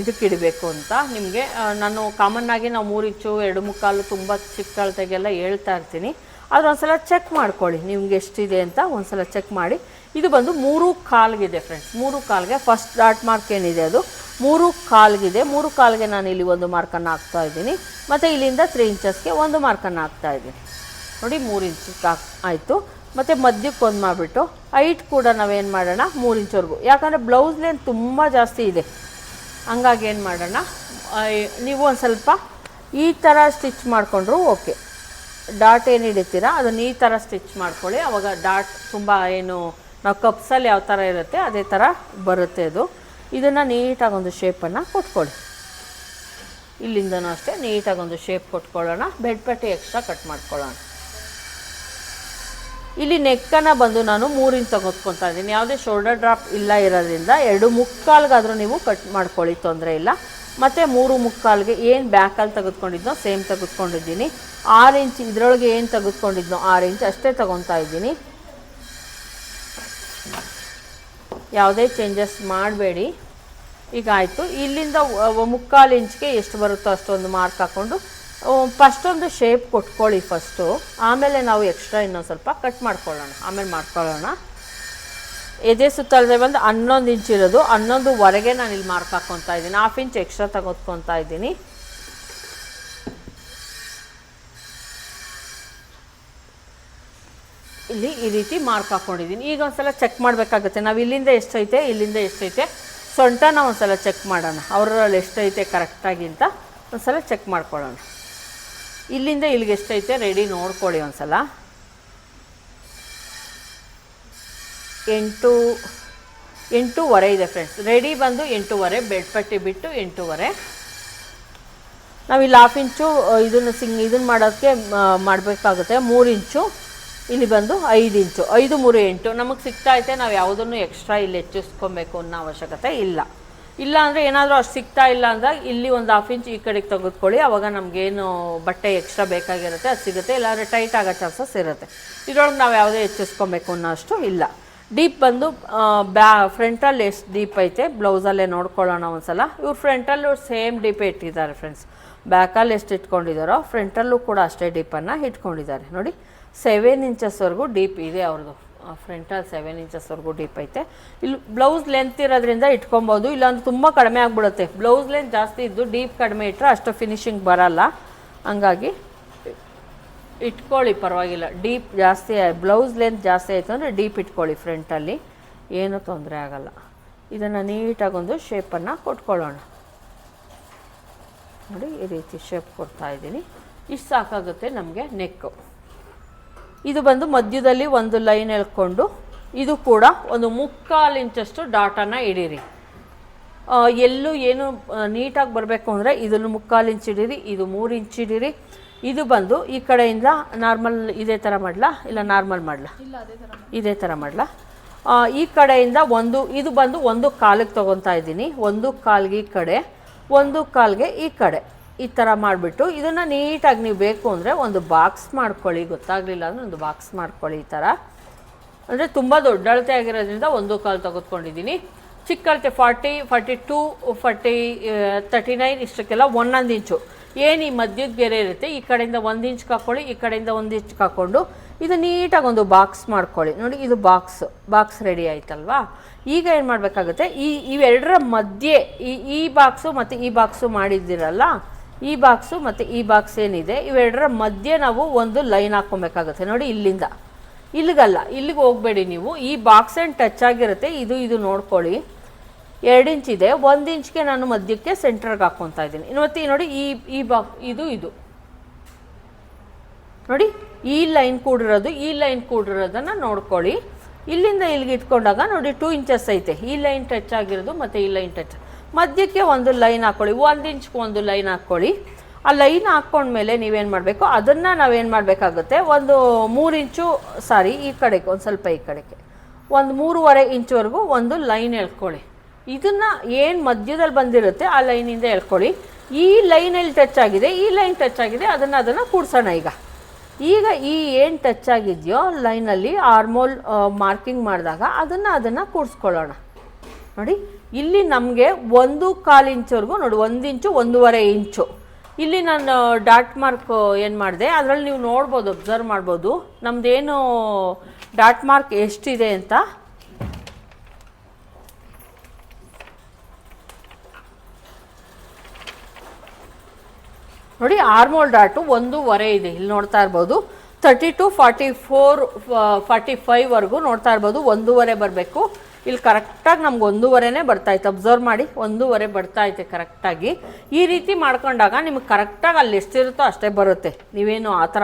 S1: ಇದಕ್ಕೆ ಇಡಬೇಕು ಅಂತ. ನಿಮಗೆ ನಾನು ಕಾಮನ್ ಆಗಿ ನಾವು ಮೂರು ಇಂಚು, ಎರಡು ಮುಕ್ಕಾಲು, ತುಂಬ ಚಿಕ್ಕ ಅಳತೆಗೆಲ್ಲ ಹೇಳ್ತಾ ಇರ್ತೀನಿ. ಆದರೆ ಒಂದ್ಸಲ ಚೆಕ್ ಮಾಡ್ಕೊಳ್ಳಿ, ನಿಮ್ಗೆ ಎಷ್ಟಿದೆ ಅಂತ ಒಂದ್ಸಲ ಚೆಕ್ ಮಾಡಿ. ಇದು ಬಂದು ಮೂರು ಕಾಲ್ಗಿದೆ ಫ್ರೆಂಡ್ಸ್ ಮೂರು ಕಾಲ್ಗೆ ಫಸ್ಟ್ ಡಾಟ್ ಮಾರ್ಕ್ ಏನಿದೆ ಅದು? ಮೂರು ಕಾಲ್ಗಿದೆ, ಮೂರು ಕಾಲ್ಗೆ ನಾನು ಇಲ್ಲಿ ಒಂದು ಮಾರ್ಕನ್ನು ಹಾಕ್ತಾ ಇದ್ದೀನಿ. ಮತ್ತು ಇಲ್ಲಿಂದ ತ್ರೀ ಇಂಚಸ್ಗೆ ಒಂದು ಮಾರ್ಕನ್ನು ಹಾಕ್ತಾ ಇದ್ದೀನಿ. ನೋಡಿ, ಮೂರು ಇಂಚ್ ಆಯಿತು. ಮತ್ತು ಮಧ್ಯಕ್ಕೆ ಒಂದು ಮಾಡಿಬಿಟ್ಟು ಹೈಟ್ ಕೂಡ ನಾವೇನು ಮಾಡೋಣ? ಮೂರು ಇಂಚ್ವರೆಗೂ ಯಾಕಂದರೆ ಬ್ಲೌಸ್ ಲೇನ್ ತುಂಬ ಜಾಸ್ತಿ ಇದೆ. ಹಂಗಾಗಿ ಏನು ಮಾಡೋಣ? ನೀವು ಒಂದು ಸ್ವಲ್ಪ ಈ ಥರ ಸ್ಟಿಚ್ ಮಾಡಿಕೊಂಡ್ರು ಓಕೆ ಡಾಟ್ ಏನು ಹಿಡಿತೀರ? ಅದನ್ನು ಈ ಥರ ಸ್ಟಿಚ್ ಮಾಡ್ಕೊಳ್ಳಿ. ಅವಾಗ ಡಾಟ್ ತುಂಬ ಏನು, ನಾವು ಕಪ್ಸಲ್ಲಿ ಯಾವ ಥರ ಇರುತ್ತೆ, ಅದೇ ಥರ ಬರುತ್ತೆ ಅದು. ಇದನ್ನು ನೀಟಾಗಿ ಒಂದು ಶೇಪನ್ನು ಕೊಟ್ಕೊಳ್ಳಿ. ಇಲ್ಲಿಂದನೂ ಅಷ್ಟೇ ನೀಟಾಗಿ ಒಂದು ಶೇಪ್ ಕೊಟ್ಕೊಳ್ಳೋಣ. ಬೆಡ್ ಪಟ್ಟಿ ಎಕ್ಸ್ಟ್ರಾ ಕಟ್ ಮಾಡ್ಕೊಳ್ಳೋಣ. ಇಲ್ಲಿ ನೆಕ್ಕನ ಬಂದು ನಾನು ಮೂರು ಇಂಚ್ ಇದ್ದೀನಿ. ಯಾವುದೇ ಶೋಲ್ಡರ್ ಡ್ರಾಪ್ ಇಲ್ಲ ಇರೋದ್ರಿಂದ ಎರಡು ಮುಕ್ಕಾಲ್ಗಾದರೂ ನೀವು ಕಟ್ ಮಾಡ್ಕೊಳ್ಳಿ, ತೊಂದರೆ ಇಲ್ಲ. ಮತ್ತು ಮೂರು ಮುಕ್ಕಾಲ್ಗೆ ಏನು ಬ್ಯಾಕಲ್ಲಿ ತೆಗೆದುಕೊಂಡಿದ್ನೋ ಸೇಮ್ ತೆಗೆದುಕೊಂಡಿದ್ದೀನಿ. ಆರು ಇಂಚ್ ಇದರೊಳಗೆ ಏನು ತೆಗೆದುಕೊಂಡಿದ್ನೋ ಆರು ಇಂಚ್ ಅಷ್ಟೇ ತೊಗೊತಾ ಇದ್ದೀನಿ. ಯಾವುದೇ ಚೇಂಜಸ್ ಮಾಡಬೇಡಿ. ಈಗ ಆಯಿತು. ಇಲ್ಲಿಂದ ಮುಕ್ಕಾಲು ಇಂಚ್ಗೆ ಎಷ್ಟು ಬರುತ್ತೋ ಅಷ್ಟೊಂದು ಮಾರ್ಕ್ ಹಾಕ್ಕೊಂಡು ಫಸ್ಟ್ ಒಂದು ಶೇಪ್ ಕೊಟ್ಕೊಳ್ಳಿ ಫಸ್ಟು ಆಮೇಲೆ ನಾವು ಎಕ್ಸ್ಟ್ರಾ ಇನ್ನೊಂದು ಸ್ವಲ್ಪ ಕಟ್ ಮಾಡ್ಕೊಳ್ಳೋಣ. ಆಮೇಲೆ ಮಾಡ್ಕೊಳ್ಳೋಣ. ಎದೆ ಸುತ್ತಳತೆ ಬಂದು ಹನ್ನೊಂದು ಇಂಚ್ ಇರೋದು. ಹನ್ನೊಂದುವರೆಗೆ ನಾನು ಇಲ್ಲಿ ಮಾರ್ಕ್ ಹಾಕ್ಕೊತಾ ಇದ್ದೀನಿ. ಹಾಫ್ ಇಂಚ್ ಎಕ್ಸ್ಟ್ರಾ ತೆಗೆದುಕೊತಾ ಇದ್ದೀನಿ. ಇಲ್ಲಿ ಈ ರೀತಿ ಮಾರ್ಕ್ ಹಾಕ್ಕೊಂಡಿದ್ದೀನಿ ಈಗ ಒಂದ್ಸಲ ಚೆಕ್ ಮಾಡಬೇಕಾಗುತ್ತೆ. ನಾವು ಇಲ್ಲಿಂದ ಎಷ್ಟೈತೆ ಇಲ್ಲಿಂದ ಎಷ್ಟೈತೆ? ಸೊಂಟನ ಒಂದ್ಸಲ ಚೆಕ್ ಮಾಡೋಣ. ಅವರಲ್ಲಿ ಎಷ್ಟೈತೆ ಕರೆಕ್ಟಾಗಿ ಅಂತ ಒಂದ್ಸಲ ಚೆಕ್ ಮಾಡ್ಕೊಳ್ಳೋಣ. ಇಲ್ಲಿಂದ ಇಲ್ಲಿಗೆ ಎಷ್ಟೈತೆ? ರೆಡಿ ನೋಡ್ಕೊಳ್ಳಿ ಒಂದ್ಸಲ. ಎಂಟು, ಎಂಟೂವರೆ ಇದೆ ಫ್ರೆಂಡ್ಸ್ ರೆಡಿ ಬಂದು ಎಂಟೂವರೆ ಬೆಡ್ ಪಟ್ಟಿ ಬಿಟ್ಟು ಎಂಟೂವರೆ. ನಾವು ಇಲ್ಲಿ ಹಾಫ್ ಇಂಚು ಇದನ್ನು ಸಿಂಗ್ ಇದನ್ನು ಮಾಡೋಕ್ಕೆ ಮಾಡಬೇಕಾಗುತ್ತೆ. ಮೂರು ಇಂಚು ಇಲ್ಲಿ ಬಂದು ಐದು ಇಂಚು ಐದು ಮೂರು ಎಂಟು. ನಮಗೆ ಸಿಗ್ತಾ ಐತೆ, ನಾವು ಯಾವುದನ್ನು ಎಕ್ಸ್ಟ್ರಾ ಇಲ್ಲಿ ಹೆಚ್ಚಿಸ್ಕೊಬೇಕು ಅನ್ನೋ ಅವಶ್ಯಕತೆ ಇಲ್ಲ. ಇಲ್ಲ ಅಂದರೆ ಏನಾದರೂ ಅಷ್ಟು ಸಿಗ್ತಾ ಇಲ್ಲ ಅಂದಾಗ ಇಲ್ಲಿ ಒಂದು ಹಾಫ್ ಇಂಚ್ ಈ ಕಡೆಗೆ ತೆಗೆದುಕೊಳ್ಳಿ. ಅವಾಗ ನಮಗೇನು ಬಟ್ಟೆ ಎಕ್ಸ್ಟ್ರಾ ಬೇಕಾಗಿರುತ್ತೆ, ಅದು ಸಿಗುತ್ತೆ. ಇಲ್ಲಾಂದರೆ ಟೈಟ್ ಆಗೋ ಚಾನ್ಸಸ್ ಇರುತ್ತೆ. ಇದರೊಳಗೆ ನಾವು ಯಾವುದೇ ಹೆಚ್ಚಿಸ್ಕೊಬೇಕು ಅನ್ನೋ ಅಷ್ಟು ಇಲ್ಲ. ಡೀಪ್ ಬಂದು ಬ್ಯಾ, ಫ್ರಂಟಲ್ಲಿ ಎಷ್ಟು ಡೀಪ್ ಐತೆ, ಬ್ಲೌಸಲ್ಲೇ ನೋಡ್ಕೊಳ್ಳೋಣ ಒಂದ್ಸಲ. ಇವ್ರು ಫ್ರಂಟಲ್ಲೂ ಸೇಮ್ ಡೀಪೇ ಇಟ್ಟಿದ್ದಾರೆ ಫ್ರೆಂಡ್ಸ್ ಬ್ಯಾಕಲ್ಲಿ ಎಷ್ಟು ಇಟ್ಕೊಂಡಿದ್ದಾರೋ ಫ್ರಂಟಲ್ಲೂ ಕೂಡ ಅಷ್ಟೇ ಡೀಪನ್ನು ಇಟ್ಕೊಂಡಿದ್ದಾರೆ. ನೋಡಿ ಸೆವೆನ್ ಇಂಚಸ್ವರೆಗೂ ಡೀಪ್ ಇದೆ ಅವ್ರದ್ದು ಫ್ರಂಟಲ್ಲಿ ಸೆವೆನ್ ಇಂಚಸ್ವರೆಗೂ ಡೀಪ್ ಐತೆ. ಇಲ್ಲಿ ಬ್ಲೌಸ್ ಲೆಂತ್ ಇರೋದ್ರಿಂದ ಇಟ್ಕೊಬೋದು. ಇಲ್ಲಾಂದ್ರೆ ತುಂಬ ಕಡಿಮೆ ಆಗಿಬಿಡುತ್ತೆ. ಬ್ಲೌಸ್ ಲೆಂತ್ ಜಾಸ್ತಿ ಇದ್ದು ಡೀಪ್ ಕಡಿಮೆ ಇಟ್ಟರೆ ಅಷ್ಟು ಫಿನಿಶಿಂಗ್ ಬರಲ್ಲ. ಹಂಗಾಗಿ ಇಟ್ಕೊಳ್ಳಿ ಪರವಾಗಿಲ್ಲ. ಡೀಪ್ ಜಾಸ್ತಿ ಬ್ಲೌಸ್ ಲೆಂತ್ ಜಾಸ್ತಿ ಆಯಿತು ಅಂದರೆ ಡೀಪ್ ಇಟ್ಕೊಳ್ಳಿ ಫ್ರಂಟಲ್ಲಿ ಏನೂ ತೊಂದರೆ ಆಗಲ್ಲ. ಇದನ್ನು ನೀಟಾಗೊಂದು ಶೇಪನ್ನು ಕೊಟ್ಕೊಳ್ಳೋಣ. ನೋಡಿ, ಈ ರೀತಿ ಶೇಪ್ ಕೊಡ್ತಾ ಇದ್ದೀನಿ. ಇಷ್ಟು ಸಾಕಾಗುತ್ತೆ ನಮಗೆ ನೆಕ್ಕು ಇದು ಬಂದು ಮಧ್ಯದಲ್ಲಿ ಒಂದು ಲೈನ್ ಎಳ್ಕೊಂಡು ಇದು ಕೂಡ ಒಂದು ಮುಕ್ಕಾಲು ಇಂಚಷ್ಟು ಡಾಟನ ಇಡೀರಿ. ಆ, ಎಲ್ಲೂ ಏನು ನೀಟಾಗಿ ಬರಬೇಕು ಅಂದರೆ ಇದನ್ನು ಮುಕ್ಕಾಲು ಇಂಚ್ ಇಡೀರಿ ಇದು ಮೂರು ಇಂಚ್ ಇಡೀರಿ. ಇದು ಬಂದು ಈ ಕಡೆಯಿಂದ ನಾರ್ಮಲ್ ಇದೇ ಥರ ಮಾಡಲಾ ಇಲ್ಲ ನಾರ್ಮಲ್ ಮಾಡಲಾ? ಇದೇ ಥರ ಮಾಡಲಾ? ಈ ಕಡೆಯಿಂದ ಒಂದು ಇದು ಬಂದು ಒಂದು ಕಾಲಿಗೆ ತೊಗೊತಾ ಇದ್ದೀನಿ ಒಂದು ಕಾಲಿಗೆ ಈ ಕಡೆ ಒಂದು ಕಾಲ್ಗೆ ಈ ಕಡೆ. ಈ ಥರ ಮಾಡಿಬಿಟ್ಟು ಇದನ್ನು ನೀಟಾಗಿ ನೀವು ಬೇಕು ಅಂದರೆ ಒಂದು ಬಾಕ್ಸ್ ಮಾಡ್ಕೊಳ್ಳಿ, ಗೊತ್ತಾಗಲಿಲ್ಲ ಅಂದರೆ ಒಂದು ಬಾಕ್ಸ್ ಮಾಡ್ಕೊಳ್ಳಿ ಈ ಥರ ಅಂದರೆ ತುಂಬ ದೊಡ್ಡ ಅಳತೆ ಆಗಿರೋದ್ರಿಂದ ಒಂದು ಕಾಲು ತೆಗೆದುಕೊಂಡಿದ್ದೀನಿ. ಚಿಕ್ಕ ಅಳತೆ forty forty two forty thirty nine ಇಷ್ಟಕ್ಕೆಲ್ಲ ಒಂದೊಂದು ಇಂಚು. ಏನು ಈ ಮಧ್ಯದ ಗೆರೆ ಇರುತ್ತೆ, ಈ ಕಡೆಯಿಂದ ಒಂದು ಇಂಚ್ ಹಾಕ್ಕೊಳ್ಳಿ, ಈ ಕಡೆಯಿಂದ ಒಂದು ಇಂಚ್ ಹಾಕ್ಕೊಂಡು ಇದು ನೀಟಾಗಿ ಒಂದು ಬಾಕ್ಸ್ ಮಾಡ್ಕೊಳ್ಳಿ. ನೋಡಿ ಇದು ಬಾಕ್ಸ್ ಬಾಕ್ಸ್ ರೆಡಿ ಆಯ್ತಲ್ವಾ? ಈಗ ಏನು ಮಾಡಬೇಕಾಗುತ್ತೆ, ಈ ಇವೆರಡರ ಮಧ್ಯೆ ಈ ಈ ಬಾಕ್ಸು ಮತ್ತು ಈ ಬಾಕ್ಸು ಮಾಡಿದ್ದೀರಲ್ಲ ಈ ಬಾಕ್ಸು ಮತ್ತು ಈ ಬಾಕ್ಸ್ ಏನಿದೆ, ಇವೆರಡರ ಮಧ್ಯೆ ನಾವು ಒಂದು ಲೈನ್ ಹಾಕ್ಕೊಬೇಕಾಗುತ್ತೆ. ನೋಡಿ ಇಲ್ಲಿಂದ. ಇಲ್ಲಿಗಲ್ಲ, ಇಲ್ಲಿಗೆ ಹೋಗಬೇಡಿ ನೀವು. ಈ ಬಾಕ್ಸ್ ಏನು ಟಚ್ ಆಗಿರುತ್ತೆ, ಇದು ಇದು ನೋಡ್ಕೊಳ್ಳಿ. ಎರಡು ಇಂಚ್ ಇದೆ, ಒಂದು ಇಂಚ್ಗೆ ನಾನು ಮಧ್ಯಕ್ಕೆ ಸೆಂಟ್ರಿಗೆ ಹಾಕ್ಕೊತಾ ಇದ್ದೀನಿ. ಮತ್ತೆ ನೋಡಿ, ಈ ಈ ಬಾಕ್ ಇದು ಇದು. ನೋಡಿ, ಈ ಲೈನ್ ಕೂಡಿರೋದು, ಈ ಲೈನ್ ಕೂಡಿರೋದನ್ನು ನೋಡ್ಕೊಳ್ಳಿ. ಇಲ್ಲಿಂದ ಇಲ್ಲಿಗೆ ಇಟ್ಕೊಂಡಾಗ ನೋಡಿ, ಟೂ ಇಂಚಸ್ ಐತೆ. ಈ ಲೈನ್ ಟಚ್ ಆಗಿರೋದು, ಮತ್ತು ಈ ಲೈನ್ ಟಚ್. ಮಧ್ಯಕ್ಕೆ ಒಂದು ಲೈನ್ ಹಾಕ್ಕೊಳ್ಳಿ ಒಂದು ಇಂಚ್ಗೆ ಒಂದು ಲೈನ್ ಹಾಕ್ಕೊಳ್ಳಿ ಆ ಲೈನ್ ಹಾಕ್ಕೊಂಡ್ಮೇಲೆ ನೀವೇನು ಮಾಡಬೇಕು? ಅದನ್ನು ನಾವೇನು ಮಾಡಬೇಕಾಗುತ್ತೆ? ಒಂದು ಮೂರು ಇಂಚು, ಸಾರಿ, ಈ ಕಡೆಗೆ, ಒಂದು ಸ್ವಲ್ಪ ಈ ಕಡೆಗೆ. ಒಂದು ಮೂರುವರೆ ಇಂಚ್ವರೆಗೂ ಒಂದು ಲೈನ್ ಎಳ್ಕೊಳ್ಳಿ. ಇದನ್ನು ಏನು ಮಧ್ಯದಲ್ಲಿ ಬಂದಿರುತ್ತೆ, ಆ ಲೈನಿಂದ ಎಳ್ಕೊಳ್ಳಿ. ಈ ಲೈನಲ್ಲಿ ಟಚ್ ಆಗಿದೆ, ಈ ಲೈನ್ ಟಚ್ ಆಗಿದೆ, ಅದನ್ನು ಅದನ್ನು ಕೂಡ್ಸೋಣ ಈಗ. ಈಗ ಈ ಏನು ಟಚ್ ಆಗಿದೆಯೋ ಲೈನಲ್ಲಿ ಆರ್ಮೋಲ್ ಮಾರ್ಕಿಂಗ್ ಮಾಡಿದಾಗ ಅದನ್ನು ಅದನ್ನು ಕೂಡಿಸ್ಕೊಳ್ಳೋಣ. ನೋಡಿ, ಇಲ್ಲಿ ನಮಗೆ ಒಂದು ಕಾಲು ಇಂಚವರೆಗೂ ನೋಡಿ, ಒಂದು ಇಂಚು, ಒಂದೂವರೆ ಇಂಚು. ಇಲ್ಲಿ ನಾನು ಡಾಟ್ ಮಾರ್ಕ್ ಏನು ಮಾಡಿದೆ, ಅದರಲ್ಲಿ ನೀವು ನೋಡ್ಬೋದು, ಅಬ್ಸರ್ವ್ ಮಾಡ್ಬೋದು. ನಮ್ಮದೇನು ಡಾಟ್ ಮಾರ್ಕ್ ಎಷ್ಟಿದೆ ಅಂತ. ನೋಡಿ, ಆರ್ಮೋಲ್ ಡಾಟು ಒಂದೂವರೆ ಇದೆ. ಇಲ್ಲಿ ನೋಡ್ತಾ ಇರ್ಬೋದು. Thirty two forty four forty ಫೈವ್ವರೆಗೂ ನೋಡ್ತಾ ಇರ್ಬೋದು. ಒಂದೂವರೆ ಬರಬೇಕು. ಇಲ್ಲಿ ಕರೆಕ್ಟಾಗಿ ನಮ್ಗೆ ಒಂದೂವರೆನೇ ಬರ್ತಾಯಿತ್ತು ಅಬ್ಸರ್ವ್ ಮಾಡಿ, ಒಂದೂವರೆ ಬರ್ತಾಯಿದೆ ಕರೆಕ್ಟಾಗಿ. ಈ ರೀತಿ ಮಾಡ್ಕೊಂಡಾಗ ನಿಮಗೆ ಕರೆಕ್ಟಾಗಿ ಅಲ್ಲಿ ಎಷ್ಟಿರುತ್ತೋ ಅಷ್ಟೇ ಬರುತ್ತೆ. ನೀವೇನು ಆ ಥರ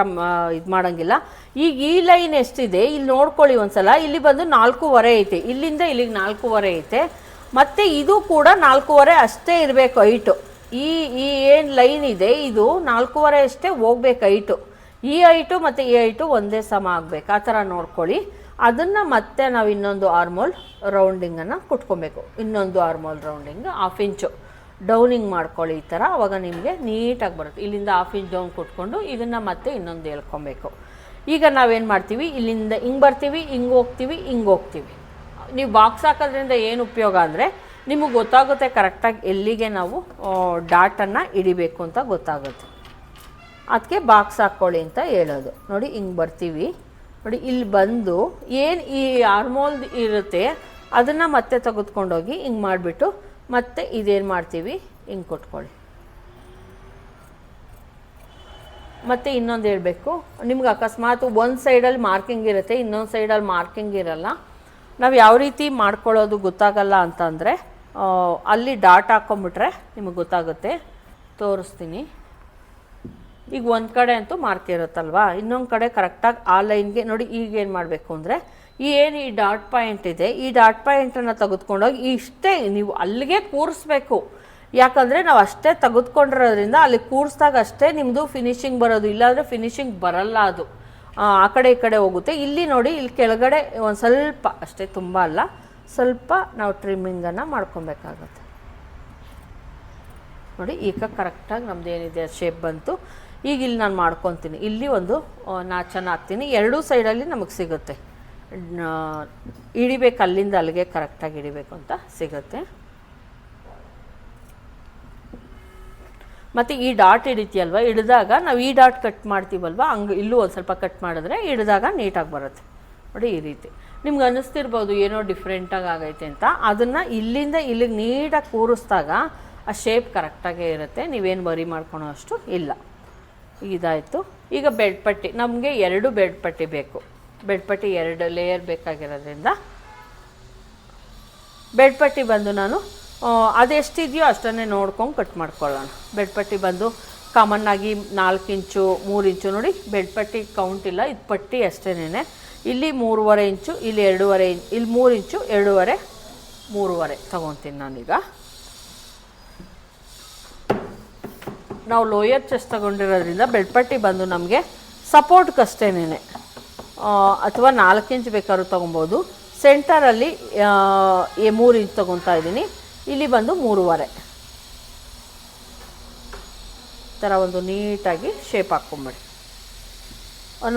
S1: ಇದು ಮಾಡೋಂಗಿಲ್ಲ. ಈಗ ಈ ಲೈನ್ ಎಷ್ಟಿದೆ, ಇಲ್ಲಿ ನೋಡ್ಕೊಳ್ಳಿ ಒಂದ್ಸಲ. ಇಲ್ಲಿ ಬಂದು ನಾಲ್ಕೂವರೆ ಐತೆ. ಇಲ್ಲಿಂದ ಇಲ್ಲಿಗೆ ನಾಲ್ಕೂವರೆ ಐತೆ. ಮತ್ತು ಇದು ಕೂಡ ನಾಲ್ಕೂವರೆ ಅಷ್ಟೇ ಇರಬೇಕು ಐಟು ಈ ಈ ಏನು ಲೈನ್ ಇದೆ, ಇದು ನಾಲ್ಕೂವರೆ ಅಷ್ಟೇ ಹೋಗ್ಬೇಕು ಐಟು ಈ ಐಟು ಮತ್ತು ಈ ಐಟು ಒಂದೇ ಸಮ ಆಗಬೇಕು. ಆ ಥರ ನೋಡ್ಕೊಳ್ಳಿ. ಅದನ್ನು ಮತ್ತೆ ನಾವು ಇನ್ನೊಂದು ಆರ್ಮೋಲ್ ರೌಂಡಿಂಗನ್ನು ಕುಟ್ಕೊಬೇಕು. ಇನ್ನೊಂದು armhole rounding half inch downing ಮಾಡ್ಕೊಳ್ಳಿ ಈ ಥರ ಅವಾಗ ನಿಮಗೆ ನೀಟಾಗಿ ಬರುತ್ತೆ. ಇಲ್ಲಿಂದ ಹಾಫ್ ಇಂಚ್ ಡೌನ್ ಕುಟ್ಕೊಂಡು ಇದನ್ನು ಮತ್ತೆ ಇನ್ನೊಂದು ಹೇಳ್ಕೊಬೇಕು ಈಗ ನಾವೇನು ಮಾಡ್ತೀವಿ? ಇಲ್ಲಿಂದ ಹಿಂಗೆ ಬರ್ತೀವಿ, ಹಿಂಗೆ ಹೋಗ್ತೀವಿ ಹಿಂಗೆ ಹೋಗ್ತೀವಿ. ನೀವು ಬಾಕ್ಸ್ ಹಾಕೋದ್ರಿಂದ ಏನು ಉಪಯೋಗ ಅಂದರೆ ನಿಮಗೆ ಗೊತ್ತಾಗುತ್ತೆ ಕರೆಕ್ಟಾಗಿ ಎಲ್ಲಿಗೆ ನಾವು ಡಾಟನ್ನು ಹಿಡಿಬೇಕು ಅಂತ ಗೊತ್ತಾಗುತ್ತೆ. ಅದಕ್ಕೆ ಬಾಕ್ಸ್ ಹಾಕ್ಕೊಳ್ಳಿ ಅಂತ ಹೇಳೋದು. ನೋಡಿ ಹಿಂಗೆ ಬರ್ತೀವಿ. ನೋಡಿ, ಇಲ್ಲಿ ಬಂದು ಏನು ಈ ಆರ್ಮೋಲ್ ಇರುತ್ತೆ, ಅದನ್ನು ಮತ್ತೆ ತೆಗೆದುಕೊಂಡೋಗಿ ಹಿಂಗೆ ಮಾಡಿಬಿಟ್ಟು ಮತ್ತೆ ಇದೇನು ಮಾಡ್ತೀವಿ? ಹಿಂಗೆ ಕೊಟ್ಕೊಳ್ಳಿ. ಮತ್ತು ಇನ್ನೊಂದು ಹೇಳಬೇಕು. ನಿಮ್ಗೆ ಅಕಸ್ಮಾತ್ ಒಂದು ಸೈಡಲ್ಲಿ ಮಾರ್ಕಿಂಗ್ ಇರುತ್ತೆ, ಇನ್ನೊಂದು ಸೈಡಲ್ಲಿ ಮಾರ್ಕಿಂಗ್ ಇರಲ್ಲ. ನಾವು ಯಾವ ರೀತಿ ಮಾಡ್ಕೊಳ್ಳೋದು ಗೊತ್ತಾಗಲ್ಲ ಅಂತಂದರೆ ಅಲ್ಲಿ ಡಾಟ್ ಹಾಕ್ಕೊಂಬಿಟ್ರೆ ನಿಮಗೆ ಗೊತ್ತಾಗುತ್ತೆ. ತೋರಿಸ್ತೀನಿ. ಈಗ ಒಂದು ಕಡೆ ಅಂತೂ ಇರುತ್ತಲ್ವಾ? ಇನ್ನೊಂದು ಕಡೆ ಕರೆಕ್ಟಾಗಿ ಆ ಲೈನ್ಗೆ ನೋಡಿ ಈಗ ಏನು ಮಾಡಬೇಕು ಅಂದರೆ, ಈ ಏನು ಈ ಡಾಟ್ ಪಾಯಿಂಟ್ ಇದೆ, ಈ ಡಾಟ್ ಪಾಯಿಂಟನ್ನು ತೆಗೆದುಕೊಂಡೋಗಿ ಇಷ್ಟೇ ನೀವು ಅಲ್ಲಿಗೆ ಕೂರಿಸ್ಬೇಕು. ಯಾಕಂದರೆ ನಾವು ಅಷ್ಟೇ ತೆಗೆದುಕೊಂಡಿರೋದ್ರಿಂದ ಅಲ್ಲಿ ಕೂರಿಸ್ದಾಗ ಅಷ್ಟೇ ನಿಮ್ಮದು ಫಿನಿಶಿಂಗ್ ಬರೋದು, ಇಲ್ಲಾಂದರೆ ಫಿನಿಶಿಂಗ್ ಬರಲ್ಲ ಅದು. ಆ ಕಡೆ ಈ ಕಡೆ ಹೋಗುತ್ತೆ. ಇಲ್ಲಿ ನೋಡಿ, ಇಲ್ಲಿ ಕೆಳಗಡೆ ಒಂದು ಸ್ವಲ್ಪ, ಅಷ್ಟೇ ತುಂಬ ಅಲ್ಲ, ಸ್ವಲ್ಪ ನಾವು ಟ್ರಿಮ್ಮಿಂಗನ್ನು ಮಾಡ್ಕೊಬೇಕಾಗತ್ತೆ. ನೋಡಿ, ಈಗ ಕರೆಕ್ಟಾಗಿ ನಮ್ದು ಏನಿದೆ ಶೇಪ್ ಬಂತು. ಈಗ ಇಲ್ಲಿ ನಾನು ಮಾಡ್ಕೊತೀನಿ. ಇಲ್ಲಿ ಒಂದು ನಾಚನ ಹಾಕ್ತೀನಿ. ಎರಡೂ ಸೈಡಲ್ಲಿ ನಮಗೆ ಸಿಗುತ್ತೆ. ಹಿಡಿಬೇಕು ಅಲ್ಲಿಂದ ಅಲ್ಲಿಗೆ ಕರೆಕ್ಟಾಗಿ ಹಿಡಿಬೇಕು ಅಂತ ಸಿಗುತ್ತೆ. ಮತ್ತು ಈ ಡಾಟ್ ಹಿಡಿತೀಯಲ್ವ? ಹಿಡಿದಾಗ ನಾವು ಈ ಡಾಟ್ ಕಟ್ ಮಾಡ್ತೀವಲ್ವ? ಹಂಗೆ ಇಲ್ಲೂ ಒಂದು ಸ್ವಲ್ಪ ಕಟ್ ಮಾಡಿದ್ರೆ ಹಿಡಿದಾಗ ನೀಟಾಗಿ ಬರುತ್ತೆ. ನೋಡಿ, ಈ ರೀತಿ. ನಿಮ್ಗೆ ಅನ್ನಿಸ್ತಿರ್ಬೋದು ಏನೋ ಡಿಫ್ರೆಂಟಾಗಿ ಆಗೈತೆ ಅಂತ. ಅದನ್ನು ಇಲ್ಲಿಂದ ಇಲ್ಲಿಗೆ ನೀಟಾಗಿ ಕೂರಿಸ್ದಾಗ ಆ ಶೇಪ್ ಕರೆಕ್ಟಾಗೇ ಇರುತ್ತೆ. ನೀವೇನು ವರಿ ಮಾಡ್ಕೊಳೋ ಅಷ್ಟು ಇಲ್ಲ. ಇದಾಯಿತು. ಈಗ ಬೆಡ್ ಪಟ್ಟಿ. ನಮಗೆ ಎರಡು ಬೆಡ್ ಪಟ್ಟಿ ಬೇಕು. ಬೆಡ್ ಪಟ್ಟಿ ಎರಡು ಲೇಯರ್ ಬೇಕಾಗಿರೋದ್ರಿಂದ. ಬೆಡ್ ಪಟ್ಟಿ ಬಂದು ನಾನು ಅದೆಷ್ಟಿದೆಯೋ ಅಷ್ಟನ್ನೇ ನೋಡ್ಕೊಂಡು ಕಟ್ ಮಾಡ್ಕೊಳ್ಳೋಣ. ಬೆಡ್ ಪಟ್ಟಿ ಬಂದು ಆಗಿ ನಾಲ್ಕು ಇಂಚು, ಮೂರು ಇಂಚು ನೋಡಿ ಬೆಡ್ ಪಟ್ಟಿ ಕೌಂಟ್ ಇಲ್ಲ. ಇದು ಪಟ್ಟಿ ಅಷ್ಟೇನೆ ಇಲ್ಲಿ ಮೂರುವರೆ ಇಂಚು, ಇಲ್ಲಿ ಎರಡೂವರೆ ಇಂಚು ಇಲ್ಲಿ ಮೂರು ಇಂಚು, ಎರಡೂವರೆ, ಮೂರುವರೆ ತೊಗೊತೀನಿ ನಾನೀಗ. ನಾವು ಲೋಯರ್ ಚೆಸ್ಟ್ ತಗೊಂಡಿರೋದ್ರಿಂದ ಬೆಡ್ ಪಟ್ಟಿ ಬಂದು ನಮಗೆ ಸಪೋರ್ಟ್ಗಷ್ಟೇನೆ ಅಥವಾ ನಾಲ್ಕು ಇಂಚ್ ಬೇಕಾದ್ರೂ ತೊಗೊಬೋದು. ಸೆಂಟರಲ್ಲಿ ಮೂರು ಇಂಚ್ ತೊಗೊತಾ ಇದ್ದೀನಿ. ಇಲ್ಲಿ ಬಂದು ಮೂರುವರೆ. ಥರ ಒಂದು ನೀಟಾಗಿ ಶೇಪ್ ಹಾಕ್ಕೊಂಬಿಡಿ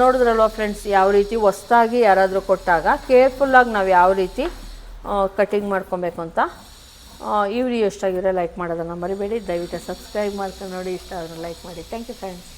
S1: ನೋಡಿದ್ರಲ್ವ ಫ್ರೆಂಡ್ಸ್ ಯಾವ ರೀತಿ ಹೊಸ್ದಾಗಿ ಯಾರಾದರೂ ಕೊಟ್ಟಾಗ ಕೇರ್ಫುಲ್ಲಾಗಿ ನಾವು ಯಾವ ರೀತಿ ಕಟಿಂಗ್ ಮಾಡ್ಕೊಬೇಕು ಅಂತ. ಈ ವಿಡಿಯೋ ಇಷ್ಟ ಆಗಿದ್ರೆ ಲೈಕ್ ಮಾಡೋದನ್ನು ಮರಿಬೇಡಿ. ದಯವಿಟ್ಟು ಸಬ್ಸ್ಕ್ರೈಬ್ ಮಾಡ್ಕೊಂಡು ನೋಡಿ. ಇಷ್ಟ ಆದರೆ ಲೈಕ್ ಮಾಡಿ. Thank you friends